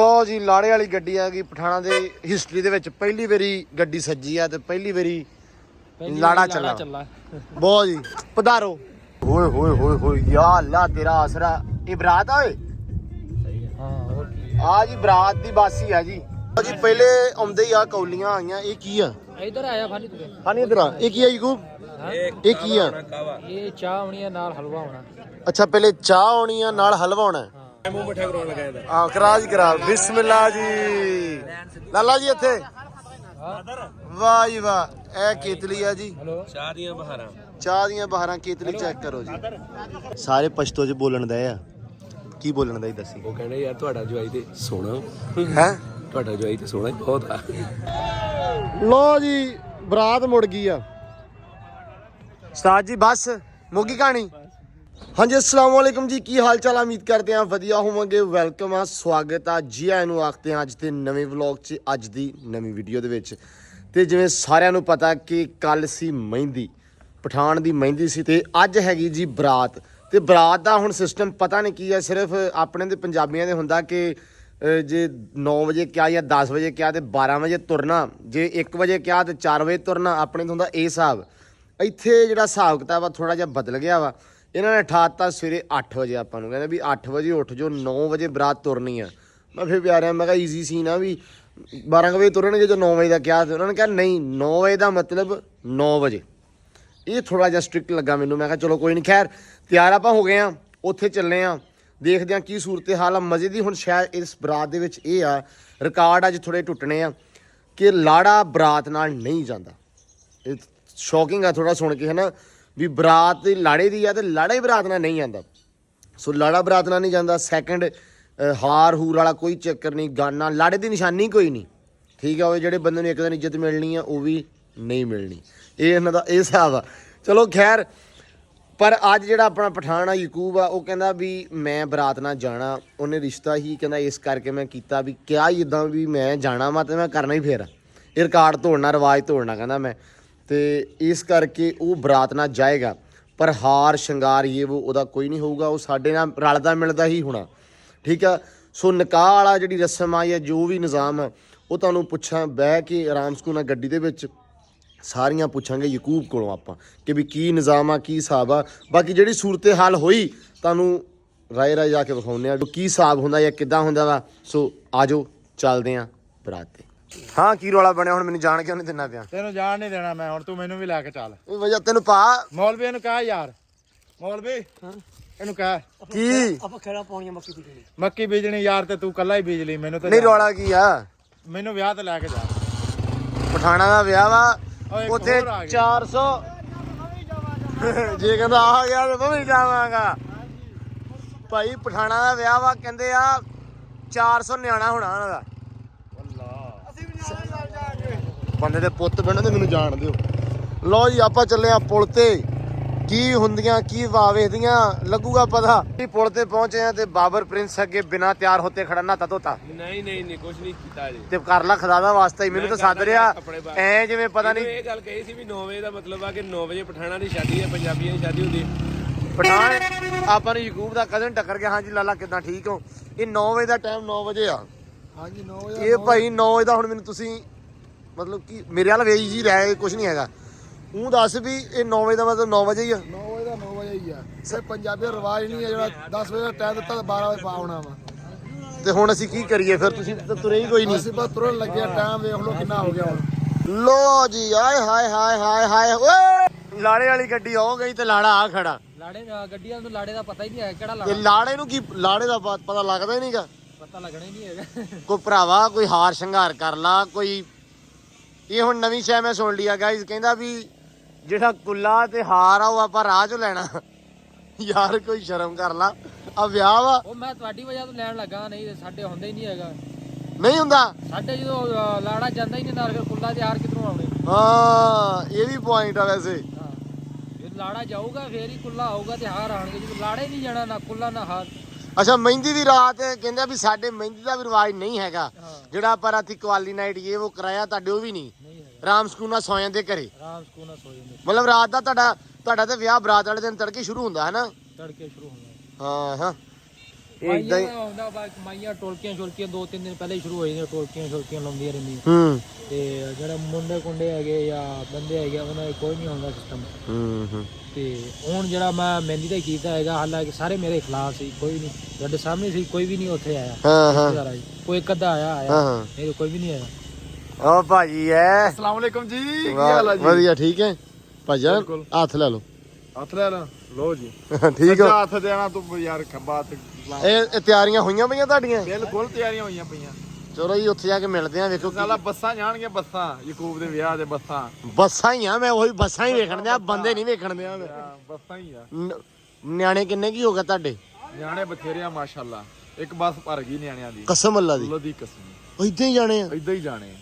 ਉਹ ਜੀ ਲਾੜੇ ਵਾਲੀ ਗੱਡੀ ਆ ਗਈ ਪਠਾਣਾ ਦੇ ਹਿਸਟਰੀ ਦੇ ਵਿੱਚ। ਪਹਿਲੀ ਵਾਰੀ ਗੱਡੀ ਸੱਜੀ ਆ ਤੇ ਪਹਿਲੀ ਵਾਰੀ ਲਾੜਾ ਚੱਲਾ। ਬਹੁਤ ਜੀ ਪਧਾਰੋ। ਹੋਏ ਹੋਏ ਹੋਏ ਹੋਏ ਯਾ ਅੱਲਾ ਤੇਰਾ ਆਸਰਾ। ਇਹ ਬਰਾਤ ਆ ਓਏ? ਆ ਜੀ ਬਰਾਤ ਦੀ ਬਾਸੀ ਆ ਜੀ। ਆ ਜੀ ਪਹਿਲੇ ਆਉਂਦੇ ਹੀ ਆ ਕੌਲੀਆਂ ਆਈਆਂ ਇਹ ਕੀ ਆ? ਇਧਰ ਆਇਆ ਖਾਲੀ ਤੂੰ। ਹਾਨੀ ਇਧਰ ਆ। ਇਹ ਕੀ ਆ ਯਕੂਬ ਇਹ ਕੀ ਆ? ਇਹ ਚਾਹ ਹੋਣੀ ਹੈ ਨਾਲ ਹਲਵਾ ਹੋਣਾ ਅੱਛਾ ਪਹਿਲੇ ਚਾਹ ਆਉਣੀ ਆ ਨਾਲ ਹਲਵਾ ਹੋਣਾ ਮੂੰਹ ਮਿੱਠਾ ਕਰਾਉਣ ਲੱਗਾ ਇਹਦਾ। ਆ ਕਰਾ ਜੀ ਕਰਾ। ਬਿਸਮਿਲ੍ਲਾ ਜੀ। ਲਾਲਾ ਜੀ ਇੱਥੇ। ਵਾਹ ਜੀ ਵਾਹ। ਇਹ ਕੇਤਲੀ ਆ ਜੀ। ਹਲੋ। ਚਾਹ ਦੀਆਂ ਬਹਾਰਾਂ। ਚਾਹ ਦੀਆਂ ਬਹਾਰਾਂ ਕੇਤਲੀ ਚੈੱਕ ਕਰੋ ਜੀ। ਸਾਰੇ ਪਛਤੋ ਚ ਬੋਲਣ ਦੇ ਆ। ਕੀ ਬੋਲਣ ਦਾ ਹੀ ਦੱਸੀ। ਉਹ ਕਹਿੰਦੇ ਯਾਰ ਤੁਹਾਡਾ ਜਵਾਈ ਤੇ ਸੋਹਣਾ। ਹੈ? ਤੁਹਾਡਾ ਜਵਾਈ ਤੇ ਸੋਹਣਾ ਹੀ ਬਹੁਤ ਆ। ਲੋ ਜੀ ਬਰਾਤ ਮੁੜ ਗਈ ਆ। ਉਸਤਾਦ ਜੀ ਬਸ। ਮੁੱਗੀ ਕਹਾਣੀ। ਹਾਂਜੀ ਅਸਲਾਮ ਵਾਲੇਕਮ ਜੀ। ਕੀ ਹਾਲ ਚਾਲ ਉਮੀਦ ਕਰਦੇ ਆ ਵਧੀਆ ਹੋਵਾਂਗੇ। ਵੈਲਕਮ ਆ ਸਵਾਗਤ ਆ ਜੀ। ਆਇਆਂ ਨੂੰ ਆਖਦੇ ਆ ਅੱਜ ਦੇ ਨਵੇਂ ਵਲੌਗ 'ਚ ਅੱਜ ਦੀ ਨਵੀਂ ਵੀਡੀਓ ਦੇ ਵਿੱਚ। ਤੇ ਜਿਵੇਂ ਸਾਰਿਆਂ ਨੂੰ ਪਤਾ ਕਿ ਕੱਲ ਸੀ ਮਹਿੰਦੀ ਪਠਾਨ ਦੀ ਮਹਿੰਦੀ ਸੀ ਤੇ ਅੱਜ ਹੈਗੀ ਜੀ ਬਰਾਤ। ਤੇ ਬਰਾਤ ਦਾ ਹੁਣ ਸਿਸਟਮ ਪਤਾ ਨਹੀਂ ਕੀ ਹੈ ਸਿਰਫ ਆਪਣੇ ਦੇ ਪੰਜਾਬੀਆਂ ਦੇ ਹੁੰਦਾ ਕਿ ਅਹ, ਜੇ 9 ਵਜੇ ਕਿਹਾ ਜਾਂ 10 ਵਜੇ ਕਿਹਾ ਤੇ 12 ਵਜੇ ਤੁਰਨਾ ਜੇ 1 ਵਜੇ ਕਿਹਾ ਤੇ 4 ਵਜੇ ਤੁਰਨਾ ਆਪਣੇ ਤੋਂ ਹੁੰਦਾ ਇਹ ਹਿਸਾਬ। ਇੱਥੇ ਜਿਹੜਾ ਹਿਸਾਬ ਕਿਤਾਬ ਆ ਥੋੜਾ ਜਿਹਾ ਬਦਲ ਗਿਆ ਵਾ। ਇਹਨਾਂ ਨੇ ਠਾਤਾ ਸਵੇਰੇ 8 ਵਜੇ ਆਪਾਂ ਨੂੰ, ਕਹਿੰਦੇ ਵੀ 8 ਵਜੇ ਉੱਠ ਜੋ 9 ਵਜੇ ਬਰਾਤ ਤੁਰਨੀ ਆ। ਮੈਂ ਫਿਰ ਪਿਆਰਿਆ ਮੈਂ ਕਿਹਾ ਈਜ਼ੀ ਸੀ ਨਾ ਵੀ 12 ਕੁ ਵਜੇ ਤੁਰਨਗੇ ਜੋ 9 ਵਜੇ ਦਾ ਕਿਹਾ ਤੇ ਉਹਨਾਂ ਨੇ ਕਿਹਾ, ਨਹੀਂ 9 ਵਜੇ ਦਾ ਮਤਲਬ 9 ਵਜੇ। ਇਹ ਥੋੜਾ ਜਿਹਾ ਸਟ੍ਰਿਕਟ ਲੱਗਾ ਮੈਨੂੰ, ਮੈਂ ਕਿਹਾ, ਚਲੋ ਕੋਈ ਨਹੀਂ ਖੈਰ, ਤਿਆਰ ਆਪਾਂ ਹੋ ਗਏ ਆ, ਉੱਥੇ ਚੱਲੇ ਆ, ਦੇਖਦੇ ਆ ਕੀ ਸੂਰਤ ਹਾਲ ਆ। ਮਜ਼ੇ ਦੀ ਹੁਣ ਸ਼ਾਇਦ ਇਸ ਬਰਾਤ ਦੇ ਵਿੱਚ ਇਹ ਆ ਰਿਕਾਰਡ ਅੱਜ ਥੋੜੇ ਟੁੱਟਣੇ ਆ ਕਿ ਲਾੜਾ ਬਰਾਤ ਨਾਲ ਨਹੀਂ ਜਾਂਦਾ। ਇਹ ਸ਼ੌਕਿੰਗ ਆ ਥੋੜਾ ਸੁਣ ਕੇ, ਹਨਾ? ਵੀ ਬਰਾਤ ਲਾੜੇ ਦੀ ਆ ਤੇ ਲਾੜਾ ਹੀ ਬਰਾਤ ਨਾਲ ਨਹੀਂ ਜਾਂਦਾ ਸੋ ਲਾੜਾ ਬਰਾਤ ਨਾਲ ਨਹੀਂ ਜਾਂਦਾ। ਸੈਕੰਡ ਹਾਰ ਹੂਰ ਵਾਲਾ ਕੋਈ ਚੱਕਰ ਨਹੀਂ। ਗਾਨਾ, ਲਾੜੇ ਦੀ ਨਿਸ਼ਾਨੀ ਕੋਈ ਨਹੀਂ। ਠੀਕ ਆ, ਉਹ ਜਿਹੜੇ ਬੰਦੇ ਨੂੰ ਇੱਕ ਦਿਨ ਇੱਜ਼ਤ ਮਿਲਣੀ ਆ, ਉਹ ਵੀ ਨਹੀਂ ਮਿਲਣੀ। ਇਹ ਇਹਨਾਂ ਦਾ, ਇਹ ਹਿਸਾਬ ਆ। ਚਲੋ ਖੈਰ, ਪਰ ਅੱਜ ਜਿਹੜਾ ਆਪਣਾ ਪਠਾਨ ਆ, ਯਕੂਬ ਆ, ਉਹ ਕਹਿੰਦਾ ਵੀ ਮੈਂ ਬਰਾਤ ਨਾਲ ਜਾਣਾ। ਉਹਨੇ ਰਿਸ਼ਤਾ ਹੀ ਕਹਿੰਦਾ ਇਸ ਕਰਕੇ ਮੈਂ ਕੀਤਾ ਵੀ ਕਿਹਾ ਹੀ ਇਦਾਂ ਵੀ ਮੈਂ ਜਾਣਾ ਵਾ ਤੇ ਮੈਂ ਕਰਨਾ ਹੀ ਫੇਰ। ਆ। ਇਹ ਰਿਕਾਰਡ ਤੋੜਨਾ, ਰਿਵਾਜ ਤੋੜਨਾ ਕਹਿੰਦਾ ਮੈਂ। ਤੇ ਇਸ ਕਰਕੇ ਉਹ ਬਰਾਤ ਨਾਲ ਜਾਏਗਾ। ਪਰ ਹਾਰ, ਸ਼ਿੰਗਾਰ ਇਹ ਉਹ ਉਹਦਾ ਕੋਈ ਨਹੀਂ ਹੋਊਗਾ, ਉਹ ਸਾਡੇ ਨਾਲ ਰਲਦਾ ਮਿਲਦਾ ਹੀ ਹੋਣਾ। ਠੀਕ ਆ? ਸੋ ਨਿਕਾਹ ਵਾਲਾ ਜਿਹੜੀ ਰਸਮ ਆ ਜਾਂ ਜੋ ਵੀ ਨਿਜ਼ਾਮ ਆ, ਉਹ ਤੁਹਾਨੂੰ ਪੁੱਛਾਂ, ਬਹਿ ਕੇ ਆਰਾਮ ਸਕੂਨ ਨਾਲ ਗੱਡੀ ਦੇ ਵਿੱਚ ਸਾਰੀਆਂ ਪੁੱਛਾਂਗੇ ਯਕੂਬ ਕੋਲੋਂ ਆਪਾਂ ਕਿ ਵੀ ਕੀ ਨਿਜ਼ਾਮ ਆ, ਕੀ ਹਿਸਾਬ ਆ। ਬਾਕੀ ਜਿਹੜੀ ਸੂਰਤੇ ਹਾਲ ਹੋਈ, ਤੁਹਾਨੂੰ ਰਾਏ ਰਾਏ ਜਾ ਕੇ ਵਿਖਾਉਂਦੇ ਆ ਕੀ ਹਿਸਾਬ ਹੁੰਦਾ ਜਾਂ ਕਿੱਦਾਂ ਹੁੰਦਾ ਵਾ। ਸੋ ਆਜੋ ਚੱਲਦੇ ਆ ਬਰਾਤ ਤੇ। ਹਾਂ ਕੀ ਰੌਲਾ ਬਣਿਆ? ਹੁਣ ਮੈਨੂੰ ਜਾਣ ਕਿਉਂ ਨਹੀਂ ਦਿੰਨਾ ਪਿਆ? ਤੈਨੂੰ ਜਾਣ ਨਹੀਂ ਦੇਣਾ ਮੈਂ ਹੁਣ ਤੂੰ ਮੈਨੂੰ ਵੀ ਲੈ ਕੇ ਚੱਲ। ਇਹ ਵਜ੍ਹਾ ਤੈਨੂੰ ਪਾ। ਮੌਲਵੀ ਇਹਨੂੰ ਕਹਿ ਯਾਰ। ਮੌਲਵੀ ਇਹਨੂੰ ਕਹਿ। ਕੀ? ਮੱਕੀ ਬੀਜਣੀ ਯਾਰ ਤੇ ਤੂੰ ਕੱਲਾ ਹੀ ਬੀਜ ਲਈ ਮੈਨੂੰ ਤੇ ਨਹੀਂ ਰੌਲਾ ਕੀ ਆ? ਮੈਨੂੰ ਵਿਆਹ ਤੇ ਲੈ ਕੇ ਜਾ। ਪਠਾਣਾ ਦਾ ਵਿਆਹ ਵਾ ਓਏ ਇੱਕ ਉੱਥੇ ਹੋਰ ਆ ਗਿਆ। 400 ਜੇ ਕਹਿੰਦਾ ਆ ਗਿਆ ਤਾਂ ਮੈਂ ਵੀ ਜਾਵਾਂਗਾ। ਭਾਈ ਪਠਾਣਾ ਦਾ ਵਿਆਹ ਵਾ ਕਹਿੰਦੇ ਆ 400 ਨਿਆਣਾ ਹੋਣਾ ਉਹਨਾਂ ਦਾ। ਬੰਦੇ ਦੇ ਪੁੱਤ ਬਣਨ ਤੇ ਮੈਨੂੰ ਜਾਣ ਦਿਓ। ਲਓ ਜੀ ਆਪਾਂ ਚੱਲੇ ਆ ਪੁਲ ਤੇ। ਕੀ ਹੁੰਦੀਆਂ ਕੀ ਵਾਵੇਦੀਆਂ ਲੱਗੂਗਾ ਪਤਾ। ਵੀ ਪੁਲ ਤੇ ਪਹੁੰਚੇ ਆ ਤੇ ਬਾਬਰ ਪ੍ਰਿੰਸ ਅੱਗੇ ਬਿਨਾ ਤਿਆਰ ਹੋਤੇ ਖੜਾ ਨਾ ਤੋਤਾ ਨਹੀਂ ਨਹੀਂ ਨਹੀਂ ਕੁਝ ਨਹੀਂ ਕੀਤਾ ਜੀ ਤੇ ਕਰ ਲਾ ਖੁਦਾ ਵਾਸਤਾ ਹੀ ਮੈਨੂੰ ਤਾਂ ਸੱਦ ਰਿਹਾ। ਐ ਜਿਵੇਂ ਪਤਾ ਨਹੀਂ ਇਹ ਗੱਲ ਕਹੀ ਸੀ ਵੀ 9 ਵਜੇ ਦਾ ਮਤਲਬ ਆ ਕਿ 9 ਵਜੇ ਪਠਾਣਾ ਦੀ ਸ਼ਾਦੀ ਹੈ ਪੰਜਾਬੀਆਂ ਦੀ ਸ਼ਾਦੀ ਹੁੰਦੀ ਹੈ। ਪਠਾਨ ਆਪਾਂ ਨੂੰ ਯਕੂਬ ਦਾ ਕਜ਼ਨ ਟੱਕਰ ਗਿਆ ਹਾਂਜੀ ਲਾਲਾ ਕਿਦਾਂ ਠੀਕ ਹੋ? ਇਹ 9 ਵਜੇ ਦਾ ਟਾਈਮ 9 ਵਜੇ ਆ। ਹਾਂਜੀ 9 ਇਹ ਭਾਈ 9 ਵਜੇ ਦਾ ਹੁਣ ਮੈਨੂੰ ਤੁਸੀਂ ਮਤਲਬ ਕਿ ਮੇਰੇ ਵਾਲਾ ਵੇਈ ਜੀ ਰਹਿ ਕੁਝ ਨਹੀਂ ਹੈਗਾ। ਉਹ ਦੱਸ ਵੀ ਇਹ 9 ਵਜੇ ਦਾ ਮਤਲਬ 9 ਵਜੇ ਹੀ ਆ। 9 ਵਜੇ ਦਾ 9 ਵਜੇ ਹੀ ਆ। ਸੇ ਪੰਜਾਬੀ ਦਾ ਰਿਵਾਜ ਨਹੀਂ ਹੈ ਜਿਹੜਾ 10 ਵਜੇ ਦਾ ਟਾਈਮ ਦਿੱਤਾ ਤਾਂ 12 ਵਜੇ ਪਾਉਣਾ ਵਾ। ਤੇ ਹੁਣ ਅਸੀਂ ਕੀ ਕਰੀਏ? ਫਿਰ ਤੁਸੀਂ ਤਾਂ ਤੁਰੇ ਹੀ ਕੋਈ ਨਹੀਂ। ਅਸੀਂ ਬਸ ਤੁਰਨ ਲੱਗੇ ਟਾਈਮ ਵੇਖ ਲਓ ਕਿੰਨਾ ਹੋ ਗਿਆ ਹੁਣ। ਲੋ ਜੀ ਆਏ ਹਾਏ ਹਾਏ ਹਾਏ ਹਾਏ ਓਏ! ਲਾੜੇ ਵਾਲੀ ਗੱਡੀ ਹੋ ਗਈ ਤੇ ਲਾੜਾ ਆ ਖੜਾ। ਲਾੜੇ ਦਾ ਗੱਡੀਆਂ ਨੂੰ ਲਾੜੇ ਦਾ ਪਤਾ ਹੀ ਨਹੀਂ ਹੈ ਕਿਹੜਾ ਤੇ ਲਾੜਾ ਲਾੜੇ ਨੂੰ ਕੀ ਲਾੜੇ ਦਾ ਪਤਾ ਲੱਗਦਾ ਹੀ ਨਹੀਂਗਾ ਪਤਾ ਲੱਗਣਾ ਹੀ ਨਹੀਂ ਹੈਗਾ। ਕੋਈ ਭਰਾਵਾ ਕੋਈ ਹਾਰ ਸ਼ਿੰਗਾਰ ਕਰ ਲਾ ਕੋਈ ਇਹ ਹੁਣ ਨਵੀਂ ਸ਼ੈ ਮੈਂ ਸੁਣ ਲਿਆ ਗਾਇਸ ਕਹਿੰਦਾ ਵੀ ਜਿਹੜਾ ਕੁੱਲਾ ਤੇ ਹਾਰ ਆ ਉਹ ਆਪਾਂ ਰਾਹ ਚੋਂ ਲੈਣਾ। ਯਾਰ ਕੋਈ ਸ਼ਰਮ ਕਰ ਲਾ। ਆ ਵਿਆਹ ਵਾ। ਉਹ ਮੈਂ ਤੁਹਾਡੀ ਵਜ੍ਹਾ ਤੋਂ ਲੈਣ ਲੱਗਾ ਨਹੀਂ ਸਾਡੇ ਹੁੰਦਾ ਹੀ ਨਹੀਂ ਹੈਗਾ। ਨਹੀਂ ਹੁੰਦਾ। ਸਾਡੇ ਜਦੋਂ ਲਾੜਾ ਜਾਂਦਾ ਹੀ ਨਹੀਂ ਨਾਲ ਫਿਰ ਕੁੱਲਾ ਤੇ ਹਾਰ ਕਿਧਰੋਂ ਆਉਣੇ? ਹਾਂ ਇਹ ਵੀ ਪੁਆਇੰਟ ਆ ਵੈਸੇ। ਹਾਂ। ਜੇ ਲਾੜਾ ਜਾਊਗਾ ਫੇਰ ਹੀ ਕੁੱਲਾ ਆਊਗਾ ਤੇ ਹਾਰ ਆਣਗੇ ਜਦੋਂ ਲਾੜਾ ਨਹੀਂ ਜਾਣਾ ਨਾ ਕੁੱਲਾ ਨਾ ਹਾਰ। ਅੱਛਾ ਮਹਿੰਦੀ ਦੀ ਰਾਤ ਕਹਿੰਦਾ ਵੀ ਸਾਡੇ ਮਹਿੰਦੀ ਦਾ ਵੀ ਰਿਵਾਜ ਨਹੀਂ ਹੈਗਾ। ਜਿਹੜਾ ਆਪਾਂ ਰਾਤੀ ਕਵਾਲੀ ਨਾਈਟ ਇਹ ਉਹ ਕਰਾਇਆ ਤੁਹਾਡੇ ਉਹ ਵੀ ਨਹੀਂ। ਰਾਮ ਸਕੂਨਾ ਸੌ ਜਾਂਦੇ ਘਰੇ। ਆਰਾਮ ਸਕੂਨ ਨਾਲ ਸੋ ਜਾਂਦੇ ਮਤਲਬ ਰਾਤ ਦਾ ਤੁਹਾਡਾ ਤੁਹਾਡਾ ਤੇ ਵਿਆਹ ਬਰਾਤ ਵਾਲੇ ਦਿਨ ਤੜਕੇ ਸ਼ੁਰੂ ਹੁੰਦਾ ਹੈ ਨਾ ਤੜਕੇ ਸ਼ੁਰੂ ਹੁੰਦਾ। ਹਾਂ ਹਾਂ। ਇਦਾਂ ਹੀ ਮਾਈਆਂ ਦਾ ਹੁੰਦਾ ਬਾ ਮਾਈਆਂ ਟੋਲਕੀਆਂ ਛੋਲਕੀਆਂ ਦੋ ਤਿੰਨ ਦਿਨ ਪਹਿਲੇ ਹੀ ਸ਼ੁਰੂ ਹੋ ਜਾਂਦੀਆਂ ਟੋਲਕੀਆਂ ਛੋਲਕੀਆਂ ਲਾਉਂਦੀਆਂ ਰਹਿੰਦੀਆਂ। ਹੂੰ। ਤੇ ਜਿਹੜੇ ਮੁੰਡੇ ਕੁੰਡੇ ਹੈਗੇ ਜਾਂ ਬੰਦੇ ਹੈਗੇ ਉਹਨਾਂ ਦਾ ਕੋਈ ਨਹੀਂ ਹੁੰਦਾ ਸਿਸਟਮ ਹੂੰ ਹੂੰ। ਤੇ ਹੁਣ ਜਿਹੜਾ ਮੈਂ ਮਹਿੰਦੀ ਦਾ ਕੀਤਾ ਹੈਗਾ ਹਾਲਾਂਕਿ ਸਾਰੇ ਮੇਰੇ ਖਿਲਾਫ ਸੀ ਕੋਈ ਨਹੀਂ। ਤੁਹਾਡੇ ਸਾਹਮਣੇ ਸੀ ਕੋਈ ਵੀ ਨਹੀਂ ਉੱਥੇ ਆਇਆ। ਹਾਂ ਹਾਂ। ਸਾਰਾ ਜੀ ਕੋਈ ਇੱਕ ਅੱਧਾ ਆਇਆ ਆਇਆ। ਹਾਂ ਹਾਂ। ਨਹੀਂ ਤਾਂ ਕੋਈ ਵੀ ਨਹੀਂ ਆਇਆ। ਓ ਭਾਜੀ ਐ। ਅਸਲਾਮ ਵਾਲੇਕਮ ਜੀ ਕੀ ਹਾਲ ਹੈ ਜੀ? ਵਧੀਆ ਠੀਕ ਹੈ ਭਾਜਾ ਬਿਲਕੁਲ। ਹੱਥ ਲੈ ਲਓ। ਹੱਥ ਲੈ ਲਾ ਲੋ ਜੀ। ਠੀਕ ਹੋ? ਸੱਜਾ ਹੱਥ ਦੇਣਾ ਤੂੰ ਯਾਰ ਖੱਬਾ ਤੇ ਇਸਲਾਮ। ਇਹ ਇਹ ਤਿਆਰੀਆਂ ਹੋਈਆਂ ਪਈਆਂ ਤੁਹਾਡੀਆਂ? ਬਿਲਕੁਲ ਤਿਆਰੀਆਂ ਹੋਈਆਂ ਪਈਆਂ। ਚਲੋ ਜੀ ਉੱਥੇ ਜਾ ਕੇ ਮਿਲਦੇ ਆਂ ਵੇਖੋ ਨਾਲਾ ਬੱਸਾਂ ਜਾਣਗੀਆਂ ਬੱਸਾਂ। ਯਕੂਬ ਦੇ ਵਿਆਹ ਦੇ ਬੱਸਾਂ। ਬੱਸਾਂ ਹੀ ਆ ਮੈਂ ਉਹੀ ਬੱਸਾਂ ਹੀ ਵੇਖਣ ਦਿਆ ਬੰਦੇ ਨਹੀਂ ਵੇਖਣ ਦਿਆ ਮੈਂ। ਹਾਂ, ਬੱਸਾਂ ਹੀ ਆ। ਨ- ਨਿਆਣੇ ਕਿੰਨੇ ਕੀ ਹੋ ਗਏ ਤੁਹਾਡੇ? ਨਿਆਣੇ ਬਥੇਰੇ ਆ ਮਾਸ਼ਾਅੱਲਾ। ਇੱਕ ਬੱਸ ਭਰ ਗਈ ਨਿਆਣਿਆਂ ਦੀ। ਕਸਮ ਅੱਲਾ ਦੀ। ਅੱਲਾ ਦੀ ਕਸਮ। ਇਦਾਂ ਹੀ ਜਾਣੇ ਆ? ਇਦਾਂ ਹੀ ਜਾਣੇ ਆ।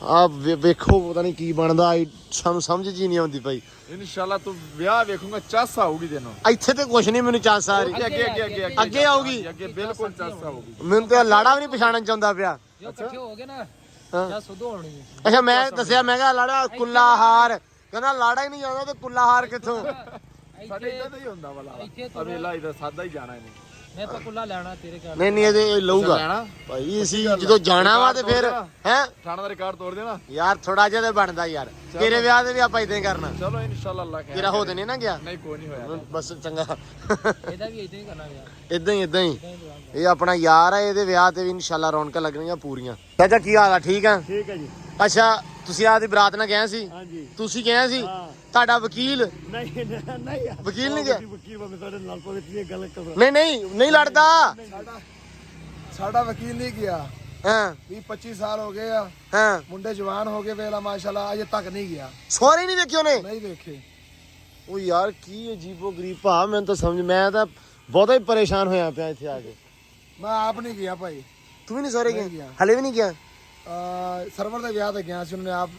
ਵੇਖੋ ਪਤਾ ਨਹੀਂ ਕੀ ਬਣਦਾ ਆਈ ਸਾਨੂੰ ਸਮਝ ਜੀ ਨਹੀਂ ਆਉਂਦੀ ਭਾਈ ਇਨਸ਼ਾਅੱਲਾ ਤੂੰ ਵਿਆਹ ਵੇਖੂਗਾ ਚੱਸ ਆਊਗੀ ਤੈਨੂੰ। ਇੱਥੇ ਤੇ ਕੁਛ ਨਹੀਂ ਮੈਨੂੰ ਚਾਂਸ ਆ ਰਹੀ। ਅੱਗੇ ਅੱਗੇ ਅੱਗੇ ਅੱਗੇ ਆਊਗੀ। ਅੱਗੇ ਬਿਲਕੁਲ ਚੱਸ ਆਊਗੀ। ਮੈਨੂੰ ਤੇ ਲਾੜਾ ਵੀ ਨਹੀਂ ਪਛਾਣਨ ਚਾਹੁੰਦਾ ਪਿਆ। ਜੋ ਇਕੱਠੇ ਹੋ ਗਏ ਨਾ ਹਾਂ। ਜਾਂ ਸੁਧੋ ਹੋਣੀ ਹੈ। ਅੱਛਾ ਮੈਂ ਦੱਸਿਆ ਮੈਂ ਕਿਹਾ ਲਾੜਾ ਕੁੱਲਾ ਹਾਰ ਕਹਿੰਦਾ ਲਾੜਾ ਹੀ ਨਹੀਂ ਜਾਂਦਾ ਤੇ ਕੁੱਲਾ ਹਾਰ ਕਿੱਥੋਂ? ਸਾਡੇ ਇਦਾਂ ਦਾ ਹੀ ਹੁੰਦਾ ਵਾਲਾ। ਅਵੇਲਾ ਇਹਦਾ ਸਾਦਾ ਹੀ ਜਾਣਾ ਇਹਨੇ। ਮੈਂ ਤਾਂ ਕੁੱਲਾ ਲੈਣਾ ਤੇਰੇ ਘਰ। ਨਹੀਂ ਨਹੀਂ ਇਹਦੇ ਇਹ ਲਊਗਾ। ਭਾਈ ਅਸੀਂ ਜਦੋਂ ਜਾਣਾ ਵਾ ਤੇ ਫਿਰ ਹੈ? ਥਾਣਾ ਦਾ ਰਿਕਾਰਡ ਤੋੜ ਦੇਣਾ। ਯਾਰ ਥੋੜਾ ਜਿਹਾ ਤੇ ਬਣਦਾ ਯਾਰ। ਤੇਰੇ ਵਿਆਹ ਤੇ ਵੀ ਆਪਾਂ ਇਦਾਂ ਹੀ ਕਰਨਾ। ਚਲੋ ਇਨਸ਼ਾਅੱਲਾ ਅੱਲਾ ਖੈਰ ਤੇਰਾ ਹੋ ਤੇ ਨਹੀਂ ਨਾ ਗਿਆ? ਨਹੀਂ ਕੋਈ ਨਹੀਂ ਹੋਇਆ। ਬਸ ਚੰਗਾ। ਇਹਦਾ ਵੀ ਇਦਾਂ ਹੀ ਕਰਨਾ ਯਾਰ ਇਦਾਂ ਹੀ ਇਦਾਂ ਹੀ। ਇਹ ਆਪਣਾ ਯਾਰ ਹੈ ਇਹਦੇ ਵਿਆਹ ਤੇ ਵੀ ਇਨਸ਼ਾਅੱਲਾ ਰੌਣਕਾਂ ਲੱਗਣੀਆਂ ਪੂਰੀਆਂ। ਚਾਚਾ ਕੀ ਹਾਲ ਆ? ਠੀਕ ਆ? ਠੀਕ ਹੈ ਜੀ। ਅੱਛਾ ਤੁਸੀਂ ਆਦੀ ਬਰਾਤ ਨਾਲ ਗਏ ਸੀ? ਹਾਂਜੀ। ਤੁਸੀਂ ਗਏ ਸੀ? ਤੁਹਾਡਾ ਵਕੀਲ? ਨਹੀਂ ਨਹੀਂ। ਵਕੀਲ ਨਹੀਂ ਗਿਆ? ਵਕੀਲ ਮੈਂ ਤੁਹਾਡੇ ਨਾਲ ਕੋਈ ਇਹ ਗੱਲ ਕਰ। ਨਹੀਂ ਨਹੀਂ ਨਹੀਂ ਲੜਦਾ। ਸਾਡਾ ਵਕੀਲ ਨਹੀਂ ਗਿਆ। ਹਾਂ। 20 25 ਸਾਲ ਹੋ ਗਏ ਆ। ਹਾਂ। ਮੁੰਡੇ ਜਵਾਨ ਹੋ ਗਏ ਵੇਲਾ ਮਾਸ਼ਾਅੱਲਾ ਅਜੇ ਤੱਕ ਨਹੀਂ ਗਿਆ। ਸੋਰੇ ਨਹੀਂ ਵੇਖਿਓ ਨੇ ਨਹੀਂ ਵੇਖੇ। ਉਹ ਯਾਰ ਕੀ ਅਜੀਬੋ ਗਰੀਬ ਭਾ ਮੈਨੂੰ ਤਾਂ ਸਮਝ ਮੈਂ ਤਾਂ ਬਹੁਤਾ ਹੀ ਪਰੇਸ਼ਾਨ ਹੋਇਆ ਪਿਆ ਇੱਥੇ ਆ ਕੇ। ਮੈਂ ਆਪ ਨਹੀਂ ਗਿਆ ਭਾਈ। ਤੂੰ ਵੀ ਨਹੀਂ ਸੋਰੇ ਨਹੀਂ ਗਿਆ। ਹਲੇ ਵੀ ਨਹੀਂ ਗਿਆ? ਸਰਵਰ ਦੇ ਵਿਆਹ ਤੇ ਗਿਆ ਸੀ ਉਹਨੇ ਆਪ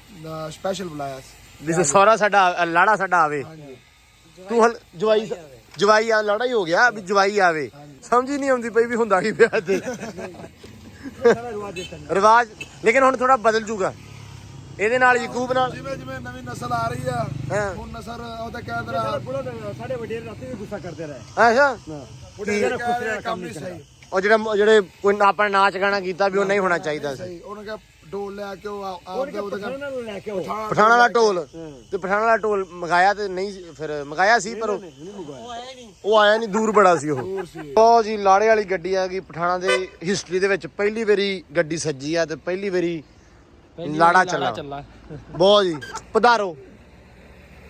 ਸਪੈਸ਼ਲ ਬੁਲਾਇਆ ਸੀ। ਜਿਸ ਸੋਰਾ ਸਾਡਾ ਲਾੜਾ ਸਾਡਾ ਆਵੇ। ਹਾਂਜੀ। ਤੂੰ ਹਲ ਜਵਾਈ ਜਵਾਈ ਆ ਲੜਾ ਹੀ ਹੋ ਗਿਆ ਵੀ ਜਵਾਈ ਆਵੇ। ਸਮਝ ਹੀ ਨਹੀਂ ਆਉਂਦੀ ਪਈ ਵੀ ਹੁੰਦਾ ਕੀ ਵਿਆਹ ਤੇ। ਰਿਵਾਜ ਲੇਕਿਨ ਹੁਣ ਥੋੜਾ ਬਦਲ ਜੂਗਾ। ਇਹਦੇ ਨਾਲ ਯਕੂਬ ਨਾਲ। ਜਿਵੇਂ ਜਿਵੇਂ ਨਵੀਂ ਨਸਲ ਆ ਰਹੀ ਆ ਹਾਂ। ਹੁਣ ਨਸਲ ਉਹਦਾ ਕਹਿ ਦਰਾ ਸਾਡੇ ਵਡੇਰੇ ਰਾਤੀ ਵੀ ਗੁੱਸਾ ਕਰਦੇ ਰਹੇ। ਅੱਛਾ। ਕੰਮ ਨਹੀਂ ਸਹੀ। ਉਹ ਜਿਹੜਾ ਜਿਹੜੇ ਕੋਈ ਆਪਣਾ ਨਾਚ ਗਾਣਾ ਕੀਤਾ ਵੀ ਉਹ ਨਹੀਂ ਹੋਣਾ ਚਾਹੀਦਾ ਸੀ। ਸਹੀ ਉਹਨੇ ਕਿਹਾ ਡੋਲ ਲੈ ਕੇ ਉਹ ਆ- ਆਪ ਦੇ ਉਹਦੇ ਉਹਨਾਂ ਨੂੰ ਲੈ ਕੇ ਆਓ? ਪਠਾਣਾ ਵਾਲਾ ਢੋਲ ਤੇ ਪਠਾਣਾ ਵਾਲਾ ਢੋਲ ਮਗਾਇਆ ਤੇ ਨਹੀਂ ਫਿਰ ਮਗਾਇਆ ਸੀ ਪਰ ਉਹ ਉਹ ਆਇਆ ਨਹੀਂ। ਦੂਰ ਬੜਾ ਸੀ ਉਹ। ਉਹ ਜੀ ਲਾੜੇ ਵਾਲੀ ਗੱਡੀ ਆ ਗਈ ਪਠਾਣਾ ਦੇ ਹਿਸਟਰੀ ਦੇ ਵਿੱਚ। ਪਹਿਲੀ ਵਾਰੀ ਗੱਡੀ ਸੱਜੀ ਆ ਤੇ ਪਹਿਲੀ ਵਾਰੀ ਲਾੜਾ ਚੱਲਾ। ਬਹੁਤ ਜੀ। ਪਧਾਰੋ।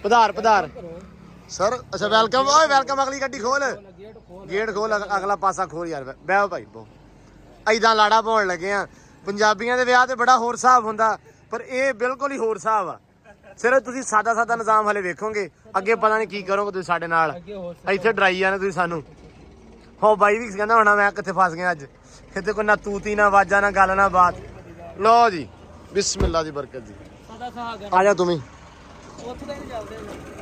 ਪਧਾਰ ਪਧਾਰ। ਸਰ ਅੱਛਾ ਵੈਲਕਮ ਓਏ ਵੈਲਕਮ ਅਗਲੀ ਗੱਡੀ ਖੋਲ। ਗੇਟ ਖੋਲ ਗੇਟ ਖੋਲ ਅਗ- ਅਗਲਾ ਪਾਸਾ ਖੋਲ ਯਾਰ। ਬਹਿ ਭਾਈ ਬੋ ਐਦਾਂ ਲਾੜਾ ਪਾਉਣ ਲੱਗੇ ਆ। ਪੰਜਾਬੀਆਂ ਦੇ ਵਿਆਹ ਤੇ ਬੜਾ ਹੋਰ ਹਿਸਾਬ ਹੁੰਦਾ ਪਰ ਇਹ ਬਿਲਕੁਲ ਹੀ ਹੋਰ ਹਿਸਾਬ ਆ। ਸਿਰਫ ਤੁਸੀਂ ਸਾਦਾ ਸਾਦਾ ਨਿਜ਼ਾਮ ਹਲੇ ਵੇਖੋਗੇ ਅੱਗੇ ਪਤਾ ਨਹੀਂ ਕੀ ਕਰੋਗੇ ਤੁਸੀਂ ਸਾਡੇ ਨਾਲ। ਇੱਥੇ ਡਰਾਈ ਜਾਂਦੇ ਤੁਸੀਂ ਸਾਨੂੰ। ਹੋ ਬਾਈ ਵੀ ਕਹਿੰਦਾ ਹੋਣਾ ਮੈਂ ਕਿੱਥੇ ਫਸ ਗਿਆ ਅੱਜ। ਕਿਤੇ ਕੋਈ ਨਾ ਤੂਤੀ ਨਾ ਵਾਜਾ ਨਾ ਗੱਲ ਨਾ ਬਾਤ। ਲਓ ਜੀ ਬਿਸਮਿਲ੍ਲਾ ਦੀ ਬਰਕਤ ਜੀ। ਸਦਾ ਸਹਾਗਾ ਆ। ਜਾ ਤੂੰ ਵੀ। ਉੱਥੇ ਤਾਂ ਨਹੀਂ ਚੱਲਦੇ